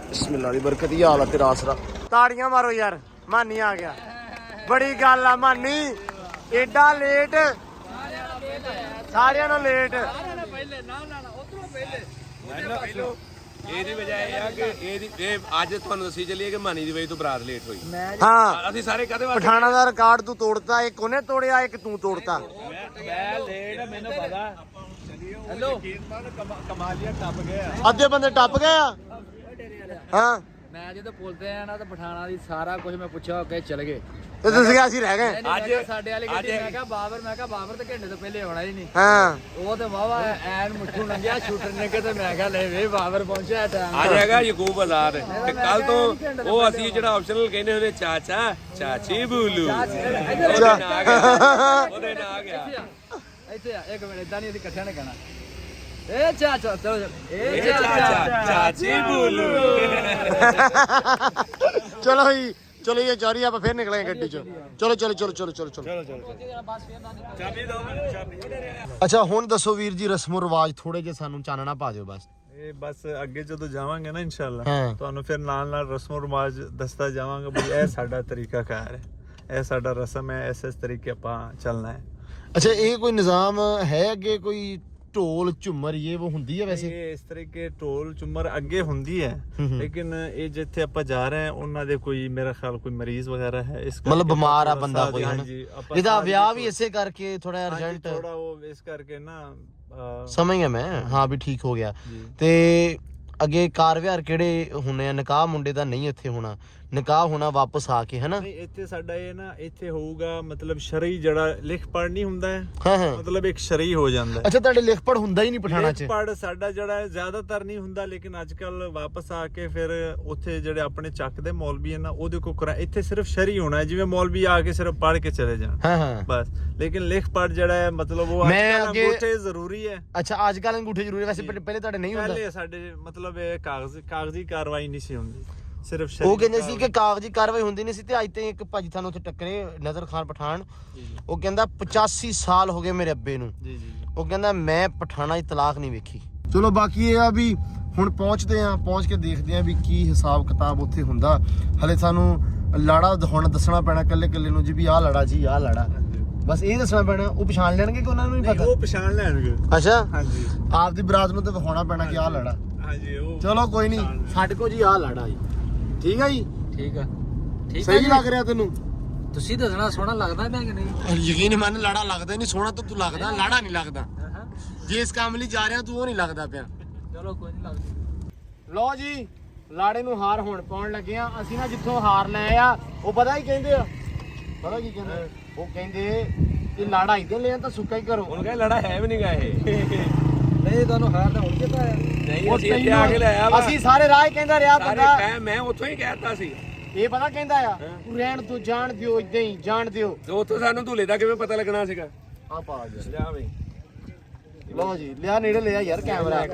ਬਿਸਮਿਲ੍ਲਾ ਦੀ ਬਰਕਤ ਹੀ ਹਾਲ ਆ ਤੇਰਾ ਆਸਰਾ। ਤਾੜੀਆਂ ਮਾਰੋ ਯਾਰ ਮਾਨੀ ਆ ਗਿਆ। ਬੜੀ ਗੱਲ ਆ ਮਾਨੀ। ਏਡਾ ਲੇਟ ਸਾਰਿਆਂ ਨੂੰ ਲੇਟ ਪਹਿਲੇ ਨਾ ਨਾ ਨਾ ਉਧਰੋਂ ਪਹਿਲੇ। ਇਹਦੀ ਵਜ੍ਹਾ ਇਹ ਆ ਕਿ ਇਹਦੀ ਇਹ ਅੱਜ ਤੁਹਾਨੂੰ ਦੱਸੀ ਚੱਲੀਏ ਕਿ ਮਾਨੀ ਦੀ ਵਜ੍ਹਾ ਤੋਂ ਬਰਾਤ ਲੇਟ ਹੋਈ। ਹਾਂ। ਅਸੀਂ ਸਾਰੇ ਕਦੇ ਵਾਸਤੇ? ਪਠਾਣਾ ਦਾ ਰਿਕਾਰਡ ਤੂੰ ਤੋੜਤਾ ਇੱਕ ਉਹਨੇ ਤੋੜਿਆ ਇੱਕ ਤੂੰ ਤੋੜਤਾ। ਮੈਂ ਲੇਟ ਮੈਨੂੰ ਪਤਾ। ਹੈਲੋ ਕਮਾਲੀਆ ਟੱਪ ਗਿਆ। ਅੱਧੇ ਬੰਦੇ ਟੱਪ ਗਏ ਆ? ਹਾਂ। ਮੈਂ ਜਦੋਂ ਪੁੱਲਦੇ ਆ ਨਾ ਤਾਂ ਪਠਾਣਾ ਦੀ ਸਾਰਾ ਕੁਝ ਮੈਂ ਪੁੱਛਿਆ ਹੋ ਕੇ ਚਲ ਗਏ। ਤੇ ਤੁਸੀਂ ਕਿਹਾ ਅਸੀਂ ਰਹਿ ਗਏ? ਅੱਜ ਸਾਡੇ ਵਾਲੀ ਗੱਡੀ ਮੈਂ ਕਿਹਾ ਬਾਬਰ ਮੈਂ ਕਿਹਾ ਬਾਬਰ ਤੇ ਘੰਟੇ ਤੋਂ ਪਹਿਲੇ ਆਉਣਾ ਹੀ ਨਹੀਂ। ਹਾਂ। ਉਹ ਤੇ ਵਾਵਾ ਐਨ ਮੁੱਠੂ ਲੰਘਿਆ ਸ਼ੂਟਰ ਨੇ ਕਿਤੇ ਮੈਂ ਕਿਹਾ ਲੈ ਵੇ ਬਾਬਰ ਪਹੁੰਚਿਆ ਟਾਈਮ ਅੱਜ ਹੈਗਾ ਯਕੂਬ ਆਜ਼ਾਦ। ਤੇ ਕੱਲ ਤੋਂ ਉਹ ਅਸੀਂ ਜਿਹੜਾ ਆਪਸ਼ਨਲ ਕਹਿੰਦੇ ਹੁੰਦੇ ਚਾਚਾ ਚਾਚੀ ਬੂਲੂ। ਉਹਦੇ ਨਾਲ ਆ ਗਿਆ। ਉਹਦੇ ਨਾਲ ਆ ਗਿਆ। ਇੱਥੇ ਆ। ਇੱਕ ਮਿੰਟ ਇਦਾਂ ਨਹੀਂ ਅਸੀਂ ਇਕੱਠਿਆਂ ਨੇ ਕਹਿਣਾ। ਏ ਚਾਚਾ ਚਲੋ ਇਹ ਚਲੋ ਜੀ ਚਾਰੀ ਆਪਾਂ ਫੇਰ ਨਿਕਲਾਂਗੇ ਗੱਡੀ ਚੋਂ। ਚਲੋ ਚਲੋ ਚਲੋ ਚਲੋ ਚਲੋ ਚਲੋ। ਅੱਛਾ ਹੁਣ ਦੱਸੋ ਵੀਰ ਜੀ ਰਸਮੋ ਰਿਵਾਜ ਥੋੜੇ ਜਿਹਾ ਸਾਨੂੰ ਚਾਨਣਾ ਪਾ ਦਿਓ ਬਸ। ਇਹ ਬਸ ਅੱਗੇ ਜਦੋਂ ਜਾਵਾਂਗੇ ਨਾ ਇਨਸ਼ਾਅੱਲਾ। ਤੁਹਾਨੂੰ ਫਿਰ ਨਾਲ ਨਾਲ ਰਸਮੋ ਰਿਵਾਜ ਦੱਸਦਾ ਜਾਵਾਂਗਾ ਵੀ ਇਹ ਸਾਡਾ ਤਰੀਕਾ ਕਾਰ ਹੈ। ਇਹ ਸਾਡਾ ਰਸਮ ਹੈ ਇਸ ਇਸ ਤਰੀਕੇ ਆਪਾਂ ਚੱਲਣਾ ਹੈ। ਅੱਛਾ ਇਹ ਕੋਈ ਨਿਜ਼ਾਮ ਹੈ ਅੱਗੇ ਕੋਈ ਢੋਲ ਝੁੰਮਰ ਇਹ ਉਹ ਹੁੰਦੀ ਹੈ ਵੈਸੇ? ਇਹ ਇਸ ਤਰੀਕੇ ਢੋਲ ਚੁੰਮਰ ਅੱਗੇ ਹੁੰਦੀ ਹੈ। ਲੇਕਿਨ ਇਹ ਜਿੱਥੇ ਆਪਾਂ ਜਾ ਰਹੇ ਹਾਂ ਉਹਨਾਂ ਦੇ ਕੋਈ ਮੇਰਾ ਖਿਆਲ ਕੋਈ ਮਰੀਜ਼ ਵਗੈਰਾ ਹੈ ਇਸ ਮਤਲਬ ਬਿਮਾਰ ਆ ਬੰਦਾ ਕੋਈ ਹਨਾ? ਇਹਦਾ ਵਿਆਹ ਵੀ ਇਸੇ ਕਰਕੇ ਥੋੜਾ ਅਰਜੈਂਟ ਥੋੜਾ ਉਹ ਇਸ ਕਰਕੇ ਨਾ ਸਮਝ ਗਿਆ ਮੈਂ? ਹਾਂ ਵੀ ਠੀਕ ਹੋ ਗਿਆ। ਤੇ ਅੱਗੇ ਕਾਰ ਵਿਹਾਰ ਕਿਹੜੇ ਹੁੰਨੇ ਆ? ਨਿਕਾਹ ਮੁੰਡੇ ਦਾ ਨਹੀਂ ਇੱਥੇ ਹੋਣਾ। ਨਿਕਾਹ ਹੋਣਾ ਵਾਪਸ ਆ ਕੇ ਹਨਾ? ਨਹੀਂ ਇੱਥੇ ਸਾਡਾ ਇਹ ਨਾ ਇੱਥੇ ਹੋਊਗਾ ਮਤਲਬ ਸ਼ਰਈ ਜਿਹੜਾ ਲਿਖ ਪੜ ਨਹੀਂ ਹੁੰਦਾ ਹੈ। ਹਾਂ ਹਾਂ। ਮਤਲਬ ਇੱਕ ਸ਼ਰਈ ਹੋ ਜਾਂਦਾ ਹੈ। ਅੱਛਾ ਤੁਹਾਡੇ ਲਿਖ ਪੜ ਹੁੰਦਾ ਹੀ ਨਹੀਂ ਪਠਾਣਾ ਚ। ਲਿਖ ਪੜ ਸਾਡਾ ਜਿਹੜਾ ਹੈ ਜ਼ਿਆਦਾਤਰ ਨਹੀਂ ਹੁੰਦਾ ਲੇਕਿਨ ਅੱਜ ਕੱਲ ਵਾਪਸ ਆ ਕੇ ਫਿਰ ਉੱਥੇ ਜਿਹੜੇ ਆਪਣੇ ਚੱਕ ਦੇ ਮੌਲਵੀ ਹੈ ਨਾ ਉਹਦੇ ਕੋ ਕਰਾ ਇੱਥੇ ਸਿਰਫ ਸ਼ਰਈ ਹੋਣਾ ਹੈ ਜਿਵੇਂ ਮੌਲਵੀ ਆ ਕੇ ਸਿਰਫ ਪੜ ਕੇ ਚਲੇ ਜਾਣ। ਹਾਂ ਹਾਂ। ਬਸ। ਲੇਕਿਨ ਲਿਖ ਪੜ ਜਿਹੜਾ ਹੈ ਮਤਲਬ ਉਹ ਮੈਂ ਅੱਜ ਅੱਗੇ- ਅੰਗੂਠੇ ਜ਼ਰੂਰੀ ਹੈ। ਅੱਛਾ ਅੱਜ ਕੱਲ ਅੰਗੂਠੇ ਜ਼ਰੂਰੀ ਵੈਸੇ ਪਹਿਲੇ ਪਹਿਲੇ ਤੁਹਾਡੇ ਨਹੀਂ ਹੁੰਦਾ। ਪਹਿਲੇ ਸਾਡੇ ਮਤਲਬ ਇਹ ਕਾਗਜ਼ ਕਾਗਜ਼ੀ ਕਾਰਵਾਈ ਨਹੀਂ ਸੀ ਹੁੰਦੀ। ਸਿਰਫ ਸ਼ਰਈ ਉਹ ਕਹਿੰਦੇ ਸੀ ਕਿ ਕਾਗਜ਼ੀ ਕਾਰਵਾਈ ਹੁੰਦੀ ਨਹੀਂ ਸੀ ਤੇ ਅੱਜ ਤੇ ਇੱਕ ਭਾਜੀ ਤੁਹਾਨੂੰ ਉੱਥੇ ਟੱਕਰੇ ਨਜ਼ਰ ਖਾਨ ਪਠਾਨ। ਉਹ ਕਹਿੰਦਾ 85 ਸਾਲ ਹੋ ਗਏ ਮੇਰੇ ਅੱਬੇ ਨੂੰ। ਜੀ ਜੀ ਉਹ ਕਹਿੰਦਾ ਮੈਂ ਪਠਾਣਾ ਦੀ ਤਲਾਕ ਨਹੀਂ ਵੇਖੀ। ਚਲੋ ਬਾਕੀ ਇਹ ਆ ਵੀ ਹੁਣ ਪਹੁੰਚਦੇ ਆ ਪਹੁੰਚ ਕੇ ਦੇਖਦੇ ਆ ਵੀ ਕੀ ਹਿਸਾਬ ਕਿਤਾਬ ਉੱਥੇ ਹੁੰਦਾ। ਹਲੇ ਸਾਨੂੰ ਲਾੜਾ ਹੁਣ ਦੱਸਣਾ ਪੈਣਾ ਕੱਲੇ ਕੱਲੇ ਨੂੰ ਜੀ ਵੀ ਆਹ ਲਾੜਾ ਜੀ ਆਹ ਲਾੜਾ। ਬਸ ਇਹ ਦੱਸਣਾ ਪੈਣਾ ਉਹ ਪਛਾਣ ਲੈਣਗੇ ਕਿ ਉਹਨਾਂ ਨੂੰ ਨਹੀਂ ਪਤਾ? ਉਹ ਪਛਾਣ ਲੈਣਗੇ। ਅੱਛਾ। ਹਾਂਜੀ। ਆਪਦੀ ਬਰਾਤ ਨੂੰ ਤਾਂ ਵਿਖਾਉਣਾ ਪੈਣਾ ਕਿ ਆਹ ਲਾੜਾ। ਹਾਂਜੀ ਉਹ ਚਲੋ ਕੋਈ ਨਹੀਂ ਸਾਡੇ ਕੋ ਜੀ ਆਹ ਲਾੜਾ ਜੀ। ਠੀਕ ਆ ਜੀ? ਠੀਕ ਆ। ਠੀਕ ਆ ਸਹੀ ਜੀ। ਲੱਗ ਰਿਹਾ ਤੈਨੂੰ? ਤੁਸੀਂ ਦੱਸਣਾ ਸੋਹਣਾ ਲੱਗਦਾ ਮੈਂ ਕਿ ਨਹੀਂ? ਯਕੀਨ ਮੰਨ ਲਾੜਾ ਲੱਗਦਾ ਨਹੀਂ ਸੋਹਣਾ ਤਾਂ ਤੂੰ ਲੱਗਦਾ ਲਾੜਾ ਨਹੀਂ ਲੱਗਦਾ। ਹਾਂ ਜੇ ਇਸ ਕੰਮ ਲਈ ਜਾ ਰਿਹਾ ਤੂੰ ਉਹ ਨਹੀਂ ਲੱਗਦਾ ਪਿਆ। ਚਲੋ ਕੋਈ ਨਹੀਂ ਲੱਗਦਾ। ਲਓ ਜੀ ਲਾੜੇ ਨੂੰ ਹਾਰ ਹੁਣ ਪਾਉਣ ਲੱਗੇ ਆ। ਅਸੀਂ ਨਾ ਜਿੱਥੋਂ ਹਾਰ ਲੈ ਆ ਉਹ ਪਤਾ ਹੀ ਕਹਿੰਦੇ ਆ। ਪਤਾ ਕੀ ਕਹਿੰਦੇ ਉਹ ਕਹਿੰਦੇ ਕਿ ਲਾੜਾ ਇਦਾਂ ਲਿਆ ਤਾਂ ਸੁੱਕਾ ਹੀ ਕਰੋ। ਹੁਣ ਕਹੇ ਲੜਾ ਹੈ ਵੀ ਨਹੀਂਗਾ ਇਹ। ਨਹੀਂ ਤੁਹਾਨੂੰ ਹਾਰ ਤਾਂ ਹੁਣ ਕਿਤਾ ਹੈ ਨਹੀਂ ਉਹ ਅਸੀਂ ਇੱਥੇ ਆ ਕੇ ਲਿਆਇਆ ਵਾ। ਅਸੀਂ ਸਾਰੇ ਰਾਹ ਹੀ ਕਹਿੰਦਾ ਰਿਹਾ ਸਾਰੇ ਬੰਦਾ। ਕਹਿ ਮੈਂ ਉੱਥੋਂ ਹੀ ਕਹਿਤਾ ਸੀ। ਇਹ ਪਤਾ ਕਹਿੰਦਾ ਆ ਤੂੰ ਰਹਿਣ ਤੂੰ ਜਾਣ ਦਿਓ ਇਦਾਂ ਹੀ ਜਾਣ ਦਿਓ। ਤੇ ਉੱਥੋਂ ਸਾਨੂੰ ਧੂਲੇ ਦਾ ਕਿਵੇਂ ਪਤਾ ਲੱਗਣਾ ਸੀਗਾ? ਆ ਪਾ ਗਿਆ ਜਾ ਬਈ ਲਓ ਜੀ ਲਿਆ ਨੇੜੇ ਲਿਆ ਯਾਰ ਕੈਮਰਾ।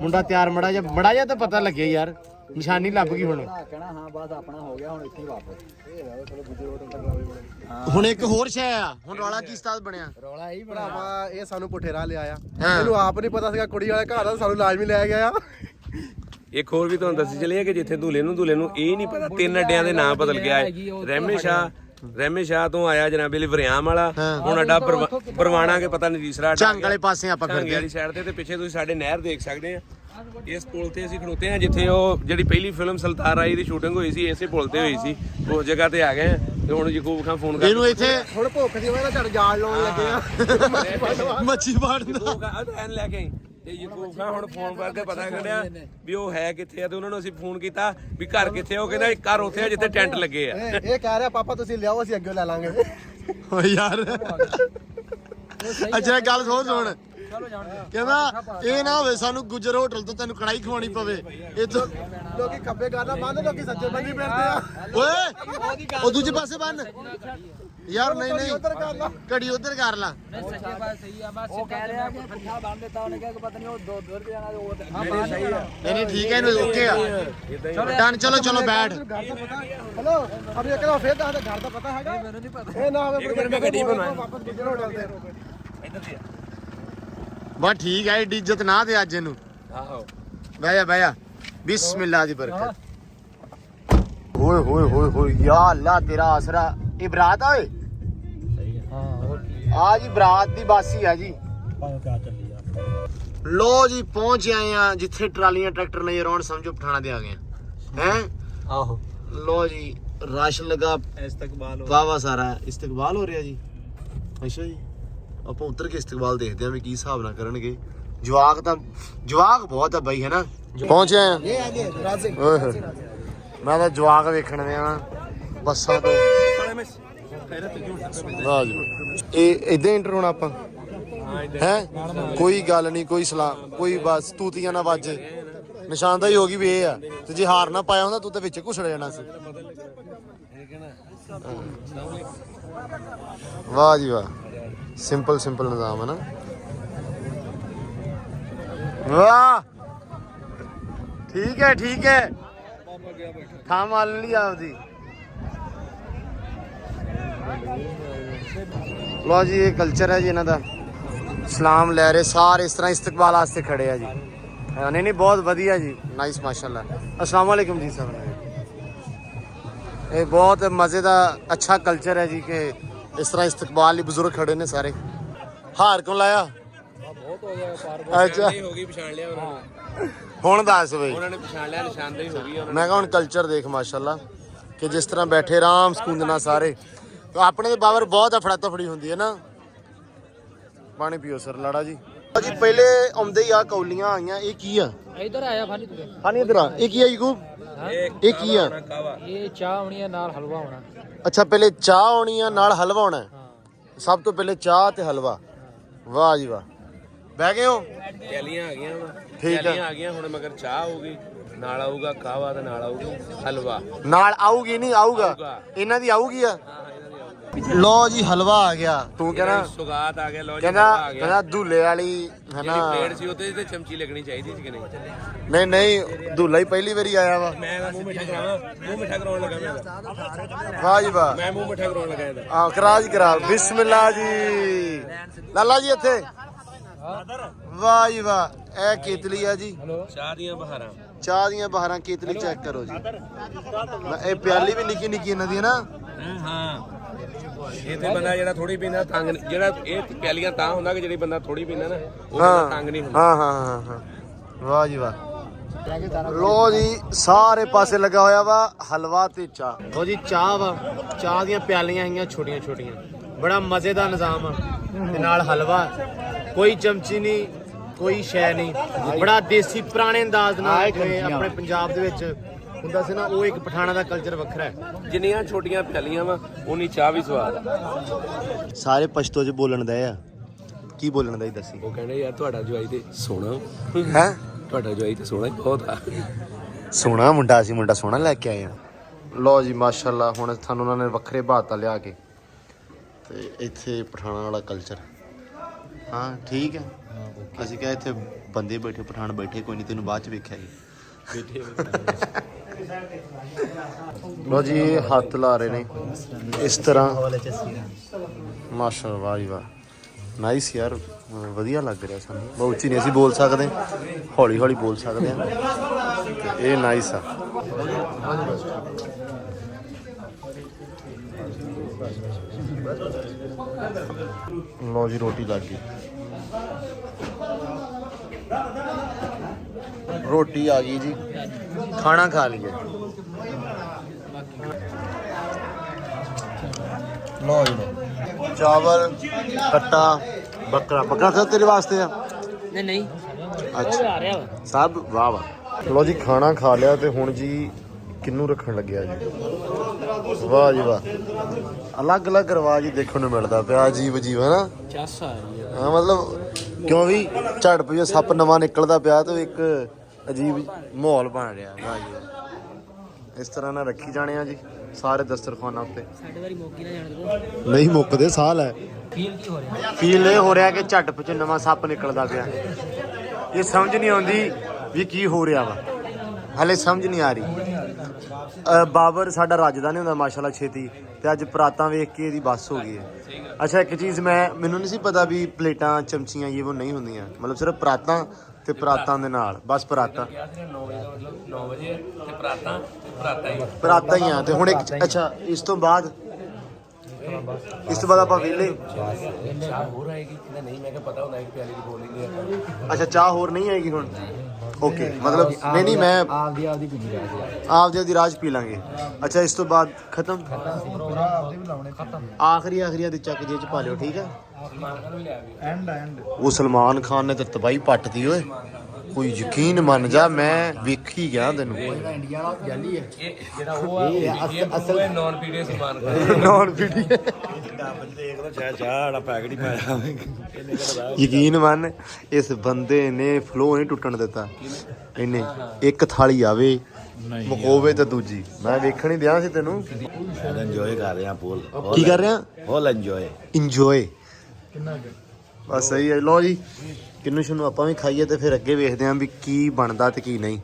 ਮੁੰਡਾ ਤਿਆਰ ਮੜਾ ਜਾ ਮੜਾ ਜਾ ਤਾਂ ਪਤਾ ਲੱਗੇ ਯਾਰ। ਨਿਸ਼ਾਨੀ ਲੱਭ ਗਈ ਹੁਣ। ਕਹਿਣਾ ਹਾਂ ਬਸ ਆਪਣਾ ਹੋ ਗਿਆ ਹੁਣ ਇੱਥੇ ਹੀ ਵਾਪਸ। ਹੁਣ ਇੱਕ ਹੋਰ ਸ਼ੈ ਆ ਹੁਣ ਰੌਲਾ ਕੀ ਸਤਾਦ ਬਣਿਆ? ਰੌਲਾ ਹੀ ਭਰਾਵਾ ਇਹ ਸਾਨੂੰ ਪੁੱਠੇ ਰਾਹ ਲਿਆਇਆ। ਹਾਂ। ਇਹਨੂੰ ਆਪ ਨਹੀਂ ਪਤਾ ਸੀਗਾ ਕੁੜੀ ਵਾਲੇ ਘਰ ਦਾ ਸਾਨੂੰ ਲਾਜ਼ਮੀ ਲੈ ਗਿਆ ਆ ਇੱਕ ਹੋਰ ਵੀ ਤੁਹਾਨੂੰ ਦੱਸੀ ਚਲੀਏ ਕਿ ਜਿੱਥੇ ਧੂਲੇ ਨੂੰ ਧੂਲੇ ਨੂੰ ਇਹ ਨਹੀਂ ਪਤਾ ਤਿੰਨ ਅੱਡਿਆਂ ਦੇ ਨਾਂ ਬਦਲ ਗਿਆ ਹੈ। ਰਹਿਮੇ ਸ਼ਾਹ ਰਹਿਮੇ ਸ਼ਾਹ ਤੋਂ ਆਇਆ ਜਨਾਬ ਅਲੀ ਵਰਿਆਮ ਵਾਲਾ। ਹੁਣ ਅੱਡਾ ਪਰਵਾ- ਪਰਵਾਣਾ ਕੇ ਪਤਾ ਨਹੀਂ ਤੀਸਰਾ ਅੱਡਾ ਝੰਗ ਵਾਲੇ ਪਾਸੇ ਆਪਾਂ ਝਾਂਗੇ ਫਿਰਦੇ ਵਾਲੀ ਸਾਈਡ ਤੇ ਤੇ ਪਿੱਛੇ ਤੁਸੀਂ ਸਾਡੇ ਨਹਿਰ ਦੇਖ ਸਕਦੇ ਆ। ਇਸ ਪੁਲ ਤੇ ਅਸੀਂ ਖੜੋਤੇ ਆ ਜਿੱਥੇ ਉਹ ਜਿਹੜੀ ਪਹਿਲੀ ਫਿਲਮ ਸਲਤਾਰ ਆਈ ਦੀ ਸ਼ੂਟਿੰਗ ਹੋਈ ਸੀ ਇਸੇ ਪੁਲ ਤੇ ਹੋਈ ਸੀ। ਉਸ ਜਗ੍ਹਾ ਤੇ ਆ ਗਏ ਆ ਤੇ ਹੁਣ ਯਕੂਬ ਖਾਨ ਫੋਨ ਕਰ ਇਹਨੂੰ ਇੱਥੇ ਹੁਣ ਭੁੱਖ ਦੀ ਵਜ੍ਹਾ ਨਾਲ ਝੜ ਜਾਲ ਲਾਉਣ ਲੱਗੇ ਆ। ਮੱਛੀ ਯਕੂਬ ਖਾਨ ਐਨ ਲੈ ਕੇ ਆਈ। ਤੇ ਯਕੂਬ ਖਾਨ ਹੁਣ ਫੋਨ ਕਰਕੇ ਪਤਾ ਕਰਿਆ ਵੀ ਉਹ ਹੈ ਕਿੱਥੇ ਆ ਤੇ ਉਹਨਾਂ ਨੂੰ ਅਸੀਂ ਫੋਨ ਕੀਤਾ ਵੀ ਘਰ ਕਿੱਥੇ ਆ। ਉਹ ਕਹਿੰਦਾ ਘਰ ਉੱਥੇ ਆ ਜਿੱਥੇ ਟੈਂਟ ਲੱਗੇ ਆ। ਇਹ ਇਹ ਕਹਿ ਰਿਹਾ ਪਾਪਾ ਤੁਸੀਂ ਲਿਆਓ ਅਸੀਂ ਅੱਗੇ ਲੈ ਲਾਂਗੇ। ਓ ਯਾਰ। ਅੱਛਾ ਗੱਲ ਸੁਣ ਸੁਣ। ਕਹਿੰਦਾ ਇਹ ਨਾ ਹੋਵੇ ਸਾਨੂੰ ਗੁਜਰ ਹੋਟਲ ਤੋਂ ਤੈਨੂੰ ਕੜਾਈ ਖਵਾਉਣੀ ਪਵੇ। ਇੱਥੋਂ ਲੋਕੀ ਖੱਬੇ ਗਾਣਾ ਬੰਦ ਲੋਕੀ ਸੱਜੇ ਬੰਦੀ ਫਿਰਦੇ ਆ। ਓਏ ਉਹ ਦੂਜੇ ਪਾਸੇ ਬੰਨ। ਯਾਰ ਨਹੀਂ ਨਹੀਂ। ਉਧਰ ਕਰ ਲਾ। ਘੜੀ ਉਧਰ ਕਰ ਲਾ। ਨਹੀਂ ਸੱਜੇ ਪਾਸੇ ਸਹੀ ਆ ਬਸ ਉਹ ਕਹਿ ਰਿਹਾ ਕਿ ਪੱਠਾ ਬੰਨ ਦਿੱਤਾ ਉਹਨੇ ਕਿਹਾ ਕਿ ਪਤਾ ਨਹੀਂ ਉਹ ਦੋ ਦੋ ਰੁਪਏ ਜਾਣਾ ਉਹ ਤੇ ਹਾਂ ਬੰਨ ਸਹੀ ਆ ਨਹੀਂ ਨਹੀਂ ਠੀਕ ਹੈ ਇਹਨੂੰ ਓਕੇ ਆ। ਡਨ ਚਲੋ ਚਲੋ ਬੈਠ ਹਲੋ ਅਬ ਇਹ ਕਹਿੰਦਾ ਫੇਰ ਦੱਸ ਘਰ ਦਾ ਪਤਾ ਹੈਗਾ। ਮੈਨੂੰ ਨਹੀਂ ਪਤਾ। ਇਹ ਨਾ ਹੋਵੇ ਮੈਂ ਗੱਡੀ ਬਣਾਇਆ। ਵਾਪਸ ਗੁਜਰ ਹੋਟਲ ਤੇ। ਬਸ ਠੀਕ ਹੈ ਏਡੀ ਇੱਜ਼ਤ ਨਾ ਦੇ ਅੱਜ ਇਹਨੂੰ। ਆਹੋ। ਬਹਿ ਜਾ ਬਹਿ ਜਾ। ਬਿਸਮਿਲ੍ਲਾ ਦੀ ਬਰਕਤ। ਓਏ ਹੋਏ ਹੋਏ ਹੋਏ ਯਾ ਅੱਲਾ ਤੇਰਾ ਆਸਰਾ। ਇਹ ਬਰਾਤ ਆ ਓਏ? ਹਾਂ ਆ? ਜੀ ਬਰਾਤ ਦੀ ਬਾਸੀ ਆ ਜੀ। ਪਾਓ ਕਿਆ ਚੱਲੀ ਆ। ਲੋ ਜੀ ਪਹੁੰਚ ਆਏ ਆ ਜਿੱਥੇ ਟਰਾਲੀਆਂ ਟਰੈਕਟਰ ਨਜ਼ਰ ਆਉਣ ਸਮਝੋ ਪਠਾਣਾ ਦੇ ਆ ਗਏ ਹੈ? ਆਹੋ। ਲੋ ਜੀ ਰਸ਼ ਲਗਾ ਇਸਤਕਬਾਲ ਹੋ ਵਾਵਾ ਸਾਰਾ ਇਸਤਕਬਾਲ ਹੋ ਰਿਹਾ ਜੀ। ਅੱਛਾ ਜੀ। ਆਪਾਂ ਉੱਤਰ ਕੇ ਇਸਤਕਬਾਲ ਦੇਖਦੇ ਆਂ ਵੀ ਕੀ ਹਿਸਾਬ ਨਾਲ ਕਰਨਗੇ। ਜਵਾਕ ਤਾਂ ਜਵਾਕ ਬਹੁਤ ਆ ਬਾਈ ਹੈ ਨਾ ਪਹੁੰਚੇ ਆ? ਇਹ ਆਗੇ ਰਾਜ਼ਿਕ ਓਏ ਹੋਏ। ਮੈਂ ਤਾਂ ਜਵਾਕ ਵੇਖਣ ਦੇ ਆ ਬੱਸਾਂ ਤੋਂ। ਵਾਹ ਜੀ। ਇਹ ਇਦਾਂ ਇੰਟਰ ਹੋਣਾ ਆਪਾਂ? ਹੈ? ਕੋਈ ਗੱਲ ਨਹੀਂ ਕੋਈ ਸਲਾਮ ਕੋਈ ਬਸ ਤੂਤੀਆਂ ਨਾ ਵੱਜ। ਨਿਸ਼ਾਨਦਾਈ ਹੋ ਗਈ ਵੀ ਇਹ ਆ। ਤੇ ਜੇ ਹਾਰ ਨਾ ਪਾਇਆ ਹੁੰਦਾ ਤੂੰ ਤਾਂ ਵਿੱਚ ਘੁਸੜ ਜਾਣਾ ਸੀ। ਵਾਹ ਜੀ ਵਾਹ। ਸਿੰਪਲ ਸਿੰਪਲ ਨਿਜ਼ਾਮ ਹੈ ਨਾ ਵਾਹ! ਠੀਕ ਹੈ ਠੀਕ ਹੈ। ਥਾਂ ਮਾਲ ਲਈ ਆਪਦੀ। ਲੋ ਜੀ ਇਹ ਕਲਚਰ ਹੈ ਜੀ ਇਹਨਾਂ ਦਾ। ਸਲਾਮ ਲੈ ਰਹੇ ਸਾਰੇ ਇਸ ਤਰ੍ਹਾਂ ਇਸਤਕਬਾਲ ਵਾਸਤੇ ਖੜੇ ਆ ਜੀ। ਨਹੀਂ ਨਹੀਂ ਬਹੁਤ ਵਧੀਆ ਜੀ। ਨਾਈਸ ਮਾਸ਼ਾਅੱਲਾ ਅਸਲਾਮ ਵਾਲੇਕੁਮ ਜੀ ਨੂੰ ਇਹ ਬਹੁਤ ਮਜ਼ੇ ਦਾ ਅੱਛਾ ਕਲਚਰ ਹੈ ਜੀ ਕਿ ਇਸ ਤਰ੍ਹਾਂ ਇਸਤਕਬਾਲ ਲਈ ਬਜ਼ੁਰਗ ਖੜੇ ਨੇ ਸਾਰੇ। ਹਾਰ ਕਿਉਂ ਲਾਇਆ? ਬਹੁਤ ਹੋ ਗਿਆ ਪਾਰ ਅੱਛਾ। ਹੋ ਗਈ ਪਛਾਣ ਲਿਆ ਉਹਨਾਂ ਨੇ ਹੁਣ ਦੱਸ ਬਈ। ਉਹਨਾਂ ਨੇ ਪਛਾਣ ਲਿਆ ਨਿਸ਼ਾਨਦੇਹੀ ਹੋ ਗਈ ਉਹਨਾਂ ਮੈਂ ਕਹਾਂ ਹੁਣ ਕਲਚਰ ਦੇਖ ਮਾਸ਼ਾਅੱਲਾ ਕਿ ਜਿਸ ਤਰ੍ਹਾਂ ਬੈਠੇ ਆਰਾਮ ਸਕੂਨ ਨਾਲ ਸਾਰੇ। ਤਾਂ ਆਪਣੇ ਦੇ ਬਾਬਰ ਬਹੁਤ ਅਫੜਾ ਤਫੜੀ ਹੁੰਦੀ ਹੈ ਨਾ। ਪਾਣੀ ਪੀਓ ਸਰ ਲਾੜਾ ਜੀ। ਜੀ ਪਹਿਲੇ ਆਉਂਦੇ ਹੀ ਆ ਕੌਲੀਆਂ ਆਈਆਂ ਇਹ ਕੀ ਆ? ਇਧਰ ਆਇਆ ਫਾਨੀ ਤੂੰ। ਹਾਨੀ ਇਧਰ ਆ। ਇਹ ਕੀ ਆ ਯਕੂਬ ਇਹ ਕੀ ਆ। ਇਹ ਚਾਹ ਹੋਣੀ ਹੈ ਨਾਲ ਹਲਵਾ ਹੋਣਾ ਅੱਛਾ ਪਹਿਲੇ ਚਾਹ ਆਉਣੀ ਆ ਨਾਲ ਹਲਵਾ ਹੋਣਾ ਹੈ। ਹਾਂ। ਸਭ ਤੋਂ ਪਹਿਲੇ ਚਾਹ ਤੇ ਹਲਵਾ। ਵਾਹ ਜੀ ਵਾਹ। ਬਹਿ ਗਏ ਹੋ? ਕੈਲੀਆਂ ਆ ਗਈਆਂ ਵਾ ਠੀਕ ਆ। ਕੈਲੀਆਂ ਆ ਗਈਆਂ ਹੁਣ ਮਗਰ ਚਾਹ ਹੋਊਗੀ ਨਾਲ ਆਊਗਾ ਕਾਵਾ ਤੇ ਨਾਲ ਆਊਗੀ ਹਲਵਾ। ਨਾਲ ਆਊਗੀ ਨਹੀਂ ਆਊਗਾ। ਇਹਨਾਂ ਦੀ ਆਊਗੀ ਆ? ਲੋ ਜੀ ਹਲਵਾ ਆ ਗਿਆ। ਤੂੰ ਕਹਿੰਦਾ ਸੁਗਾਤ ਆ ਗਿਆ ਲੋ ਜੀ ਕਹਿੰਦਾ ਹਲਵਾ ਆ ਗਿਆ। ਕਹਿੰਦਾ ਧੂਲੇ ਵਾਲੀ ਜਿਹੜੀ ਹਨਾ ਪਲੇਟ ਸੀ ਉੱਤੇ ਤੇ ਚਮਚੀ ਲੱਗਣੀ ਚਾਹੀਦੀ ਸੀ ਕਿ ਨਹੀਂ? ਨਹੀਂ ਨਹੀਂ ਧੂਲਾ ਹੀ ਪਹਿਲੀ ਵਾਰੀ ਆਇਆ ਵਾ। ਮੈਂ ਇਹਦਾ ਮੂੰਹ ਮਿੱਠਾ ਕਰਾਵਾਂ ਮੂੰਹ ਮਿੱਠਾ ਕਰਾਉਣ ਲੱਗਾ ਮੈਂ ਇਹਦਾ। ਵਾਹ ਜੀ ਵਾਹ। ਮੈਂ ਮੂੰਹ ਮਿੱਠਾ ਕਰਾਉਣ ਲੱਗਾ ਇਹਦਾ। ਆ ਜੀ ਕਰਾ। ਬਿਸਮਿਲ੍ਲਾ ਜੀ। ਲਾਲਾ ਜੀ ਇੱਥੇ। ਵਾਹ ਜੀ ਵਾਹ। ਇਹ ਕੇਤਲੀ ਆ ਜੀ। ਚਾਹ ਦੀਆਂ ਬਹਾਰਾਂ। ਚਾਹ ਦੀਆਂ ਬਹਾਰਾਂ ਕੇਤਲੀ ਚੈੱਕ ਕਰੋ ਜੀ। ਇਹ ਪਿਆਲੀ ਵੀ ਨਿੱਕੀ ਨਿੱਕੀ ਇਹਨਾਂ ਦੀ ਹੈ ਨਾ। ਹਾਂ ਇਹ ਤੇ ਬੰਦਾ ਜਿਹੜਾ ਥੋੜੀ ਪੀਂਦਾ ਤੰਗ ਜਿਹੜਾ ਇਹ ਪਿਆਲੀਆਂ ਤਾਂ ਹੁੰਦਾ ਕਿ ਜਿਹੜੀ ਬੰਦਾ ਥੋੜੀ ਪੀਂਦਾ ਨਾ ਉਹ ਬੰਦਾ ਤੰਗ ਨਹੀਂ ਹੁੰਦਾ। ਹਾਂ ਹਾਂ ਹਾਂ ਹਾਂ। ਵਾਹ ਜੀ ਵਾਹ। ਲੋ ਜੀ ਸਾਰੇ ਪਾਸੇ ਲੱਗਾ ਹੋਇਆ ਵਾ ਹਲਵਾ ਤੇ ਚਾਹ। ਲੋ ਜੀ ਚਾਹ ਵਾ। ਚਾਹ ਦੀਆਂ ਪਿਆਲੀਆਂ ਹੈਗੀਆਂ ਛੋਟੀਆਂ ਛੋਟੀਆਂ ਬੜਾ ਮਜ਼ੇਦਾਰ ਨਿਜ਼ਾਮ ਆ। ਤੇ ਨਾਲ ਹਲਵਾ। ਕੋਈ ਚਮਚੀ ਨਹੀਂ ਕੋਈ ਸ਼ੈ ਨਹੀਂ। ਬੜਾ ਦੇਸੀ ਪੁਰਾਣੇ ਅੰਦਾਜ਼ ਨਾਲ ਜਿਵੇਂ ਆਪਣੇ ਪੰਜਾਬ ਦੇ ਵਿੱਚ ਹੁੰਦਾ ਸੀ ਨਾ ਉਹ ਇੱਕ ਪਠਾਣਾ ਦਾ ਕਲਚਰ ਵੱਖਰਾ ਹੈ। ਜਿੰਨੀਆਂ ਛੋਟੀਆਂ ਪਿਆਲੀਆਂ ਵਾ ਉਨੀ ਚਾਹ ਵੀ ਸਵਾਦ ਆ। ਸਾਰੇ ਪਸ਼ਤੋ 'ਚ ਬੋਲਣ ਦਾ ਆ। ਕੀ ਬੋਲਣ ਦਾ ਹੀ ਦੱਸੀ? ਉਹ ਕਹਿੰਦੇ ਯਾਰ ਤੁਹਾਡਾ ਜਵਾਈ ਤੇ ਸੋਹਣਾ ਹੈ? ਤੁਹਾਡਾ ਜਵਾਈ ਤੇ ਸੋਹਣਾ ਹੀ ਬਹੁਤ ਆ। ਸੋਹਣਾ ਮੁੰਡਾ ਸੀ ਮੁੰਡਾ ਸੋਹਣਾ ਲੈ ਕੇ ਆਏ ਆ ਲਓ ਜੀ ਮਾਸ਼ਾਅੱਲਾ ਹੁਣ ਤੁਹਾਨੂੰ ਉਹਨਾਂ ਨੇ ਵੱਖਰੇ ਬਾਤਾਂ ਲਿਆ ਕੇ। ਤੇ ਇੱਥੇ ਪਠਾਣਾ ਵਾਲਾ ਕਲਚਰ ਹਾਂ ਠੀਕ ਹੈ। ਅਸੀਂ ਕਿਹਾ ਇੱਥੇ ਬੰਦੇ ਬੈਠੇ ਪਠਾਨ ਬੈਠੇ ਕੋਈ ਨਹੀਂ ਤੈਨੂੰ ਬਾਅਦ ਚ ਵੇਖਿਆ ਜੀ। ਲਓ ਜੀ ਹੱਥ ਲਾ ਰਹੇ ਨੇ। ਇਸ ਤਰ੍ਹਾਂ। ਮਾਸ਼ਾਅੱਲਾ ਵਾਹ ਜੀ ਵਾਹ। ਨਾਈਸ ਯਾਰ, ਵਧੀਆ ਲੱਗ ਰਿਹਾ ਸਾਨੂੰ। ਬਹੁਤ ਉੱਚੀ ਨਹੀਂ ਅਸੀਂ ਬੋਲ ਸਕਦੇ। ਹੌਲੀ ਹੌਲੀ ਬੋਲ ਸਕਦੇ ਹਾਂ। ਇਹ ਨਾਈਸ ਆ। ਲੋ ਜੀ, ਰੋਟੀ ਲੱਗ ਗਈ। ਰੋਟੀ ਆ ਗਈ ਜੀ। ਖਾਣਾ ਖਾ ਲਈਏ। ਲੋ ਜੀ ਚਾਵਲ ਕੱਟਾ ਬੱਕਰਾ। ਬੱਕਰਾ ਸਰ ਤੇਰੇ ਵਾਸਤੇ ਆ? ਨਹੀਂ ਨਹੀਂ। ਅੱਛਾ। ਆ ਰਿਹਾ ਵਾ। ਸਭ ਵਾਹ ਵਾਹ। ਲੋ ਜੀ ਖਾਣਾ ਖਾ ਲਿਆ ਤੇ ਹੁਣ ਜੀ ਕਿੰਨੂੰ ਰੱਖਣ ਲੱਗਿਆ ਜੀ? ਵਾਹ ਜੀ ਵਾਹ। ਅਲੱਗ ਅਲੱਗ ਰਿਵਾਜ ਹੀ ਦੇਖਣ ਨੂੰ ਮਿਲਦਾ ਪਿਆ ਅਜੀਬ ਅਜੀਬ ਹੈ ਨਾ ਚੱਸ ਹਾਂ ਮਤਲਬ ਕਿਉਂ ਵੀ ਝੜ ਪਈ ਸੱਪ ਨਵਾਂ ਨਿਕਲਦਾ ਪਿਆ ਤੇ ਇੱਕ ਅਜੀਬ ਮਾਹੌਲ ਬਣ ਰਿਹਾ। ਵਾਹ ਜੀ ਇਸ ਤਰ੍ਹਾਂ ਨਾਲ ਰੱਖੀ ਜਾਣੇ ਆ ਜੀ। ਸਾਰੇ ਦਸਤਰਖਾਨਾਂ ਉੱਤੇ। ਸਾਡੇ ਵਾਰੀ ਮੋਗੀ ਨਾ ਜਾਣ ਦੋ ਨਹੀਂ ਮੁੱਕਦੇ ਸਾਹ ਲੈ ਫੀਲ ਕੀ ਹੋ ਰਿਹਾ? ਫੀਲ ਇਹ ਹੋ ਰਿਹਾ ਕਿ ਝੱਟ ਪਿੱਛੇ ਨਵਾਂ ਸੱਪ ਨਿਕਲਦਾ ਪਿਆ। ਇਹ ਸਮਝ ਨਹੀਂ ਆਉਂਦੀ ਵੀ ਕੀ ਹੋ ਰਿਹਾ ਵਾ। ਹਲੇ ਸਮਝ ਨਹੀਂ ਆ ਰਹੀ। ਬਾਬਰ ਸਾਡਾ ਰੱਜਦਾ ਨਹੀਂ ਹੁੰਦਾ ਮਾਸ਼ਾਅੱਲਾ ਛੇਤੀ। ਤੇ ਅੱਜ ਪਰਾਤਾਂ ਵੇਖ ਕੇ ਇਹਦੀ ਬੱਸ ਹੋ ਗਈ ਹੈ। ਅੱਛਾ ਇੱਕ ਚੀਜ਼ ਮੈਂ ਮੈਨੂੰ ਨਹੀਂ ਸੀ ਪਤਾ ਵੀ ਪਲੇਟਾਂ ਚਮਚੀਆਂ ਇਹ ਉਹ ਨਹੀਂ ਹੁੰਦੀਆਂ। ਮਤਲਬ ਸਿਰਫ ਪਰਾਤਾਂ ਤੇ ਪਰਾਤਾਂ ਦੇ ਨਾਲ ਬਸ ਪਰਾਤਾਂ। 9 ਵਜੇ ਦਾ ਮਤਲਬ 9 ਵਜੇ ਤੇ ਪਰਾਤਾਂ ਪਰਾਤਾਂ ਹੀ। ਪਰਾਤਾਂ ਹੀ ਆ ਤੇ ਹੁਣ ਇੱਕ ਅੱਛਾ ਇਸ ਤੋਂ ਬਾਅਦ? ਇਸ ਤੋਂ ਬਾਅਦ ਆਪਾਂ ਵਿਹਲੇ? ਚਾਹ ਹੋਰ ਆਏਗੀ? ਕਹਿੰਦਾ ਨਹੀਂ ਮੈਂ ਕਿਹਾ ਪਤਾ ਹੁੰਦਾ ਇੱਕ ਪਿਆਲੀ ਦੀ ਬੋਲਿੰਗ ਹੈ। ਅੱਛਾ ਚਾਹ ਹੋਰ ਨਹੀਂ ਆਏਗੀ ਹੁਣ? ਓਕੇ ਮਤਲਬ ਨਹੀਂ ਨਹੀਂ ਮੈਂ ਆਪਦੀ ਆਪਦੀ ਪੀਣੀ ਰਿਹਾ ਸੀ ਆਪਦੇ ਆਪਦੀ ਰਾਜ ਪੀ ਲਾਂਗੇ। ਅੱਛਾ ਇਸ ਤੋਂ ਬਾਅਦ ਖਤਮ? ਆਖਰੀ ਆਖਰੀ ਦੀ ਚੱਕ ਜੇ ਚ ਪਾ ਲਿਓ ਠੀਕ ਹੈ ਐਂਡ ਐਂਡ ਉਹ ਸਲਮਾਨ ਖਾਨ ਨੇ ਤੇ ਤਬਾਈ ਪੱਟਦੀ ਓਏ। ਕੋਈ ਯਕੀਨ ਮੰਨ ਜਾ ਮੈਂ ਵੇਖੀ ਗਿਆ ਤੈਨੂੰ। ਇੰਡੀਆ ਵਾਲਾ ਜਾਲੀ ਹੈ। ਇਹ ਜਿਹੜਾ ਉਹ ਆ ਇਹ ਅਸਲ ਨੌਨ ਪੀਡੀਐਸ ਸਮਾਨ ਕਰ ਨੌਨ ਪੀੜੀ ਚਾਹ ਚਾਹ ਵਾਲਾ ਪੈਕਟ ਹੀ ਪਾਇਆ ਯਕੀਨ ਮੰਨ ਇਸ ਬੰਦੇ ਨੇ ਫਲੋ ਨਹੀਂ ਟੁੱਟਣ ਦਿੱਤਾ। ਇਹਨੇ ਇੱਕ ਥਾਲੀ ਆਵੇ ਮਕੋਵੇ ਤੇ ਦੂਜੀ। ਮੈਂ ਵੇਖਣ ਹੀ ਦਿਆਂ ਸੀ ਤੈਨੂੰ। ਇੰਜੋਏ ਕਰ ਰਹੇ ਪੂਲ ਕੀ ਕਰ ਰਿਹਾ? ਫੁੱਲ ਇੰਜੋਏ ਇੰਜੋਏ ਬਸ ਸਹੀ ਹੈ। ਲੋ ਜੀ ਕਿੰਨੂ ਸ਼ਨੂੰ ਆਪਾਂ ਵੀ ਖਾਈਏ ਤੇ ਫਿਰ ਅੱਗੇ ਵੇਖਦੇ ਆਂ ਵੀ ਕੀ ਬਣਦਾ ਤੇ ਕੀ ਨਹੀਂ।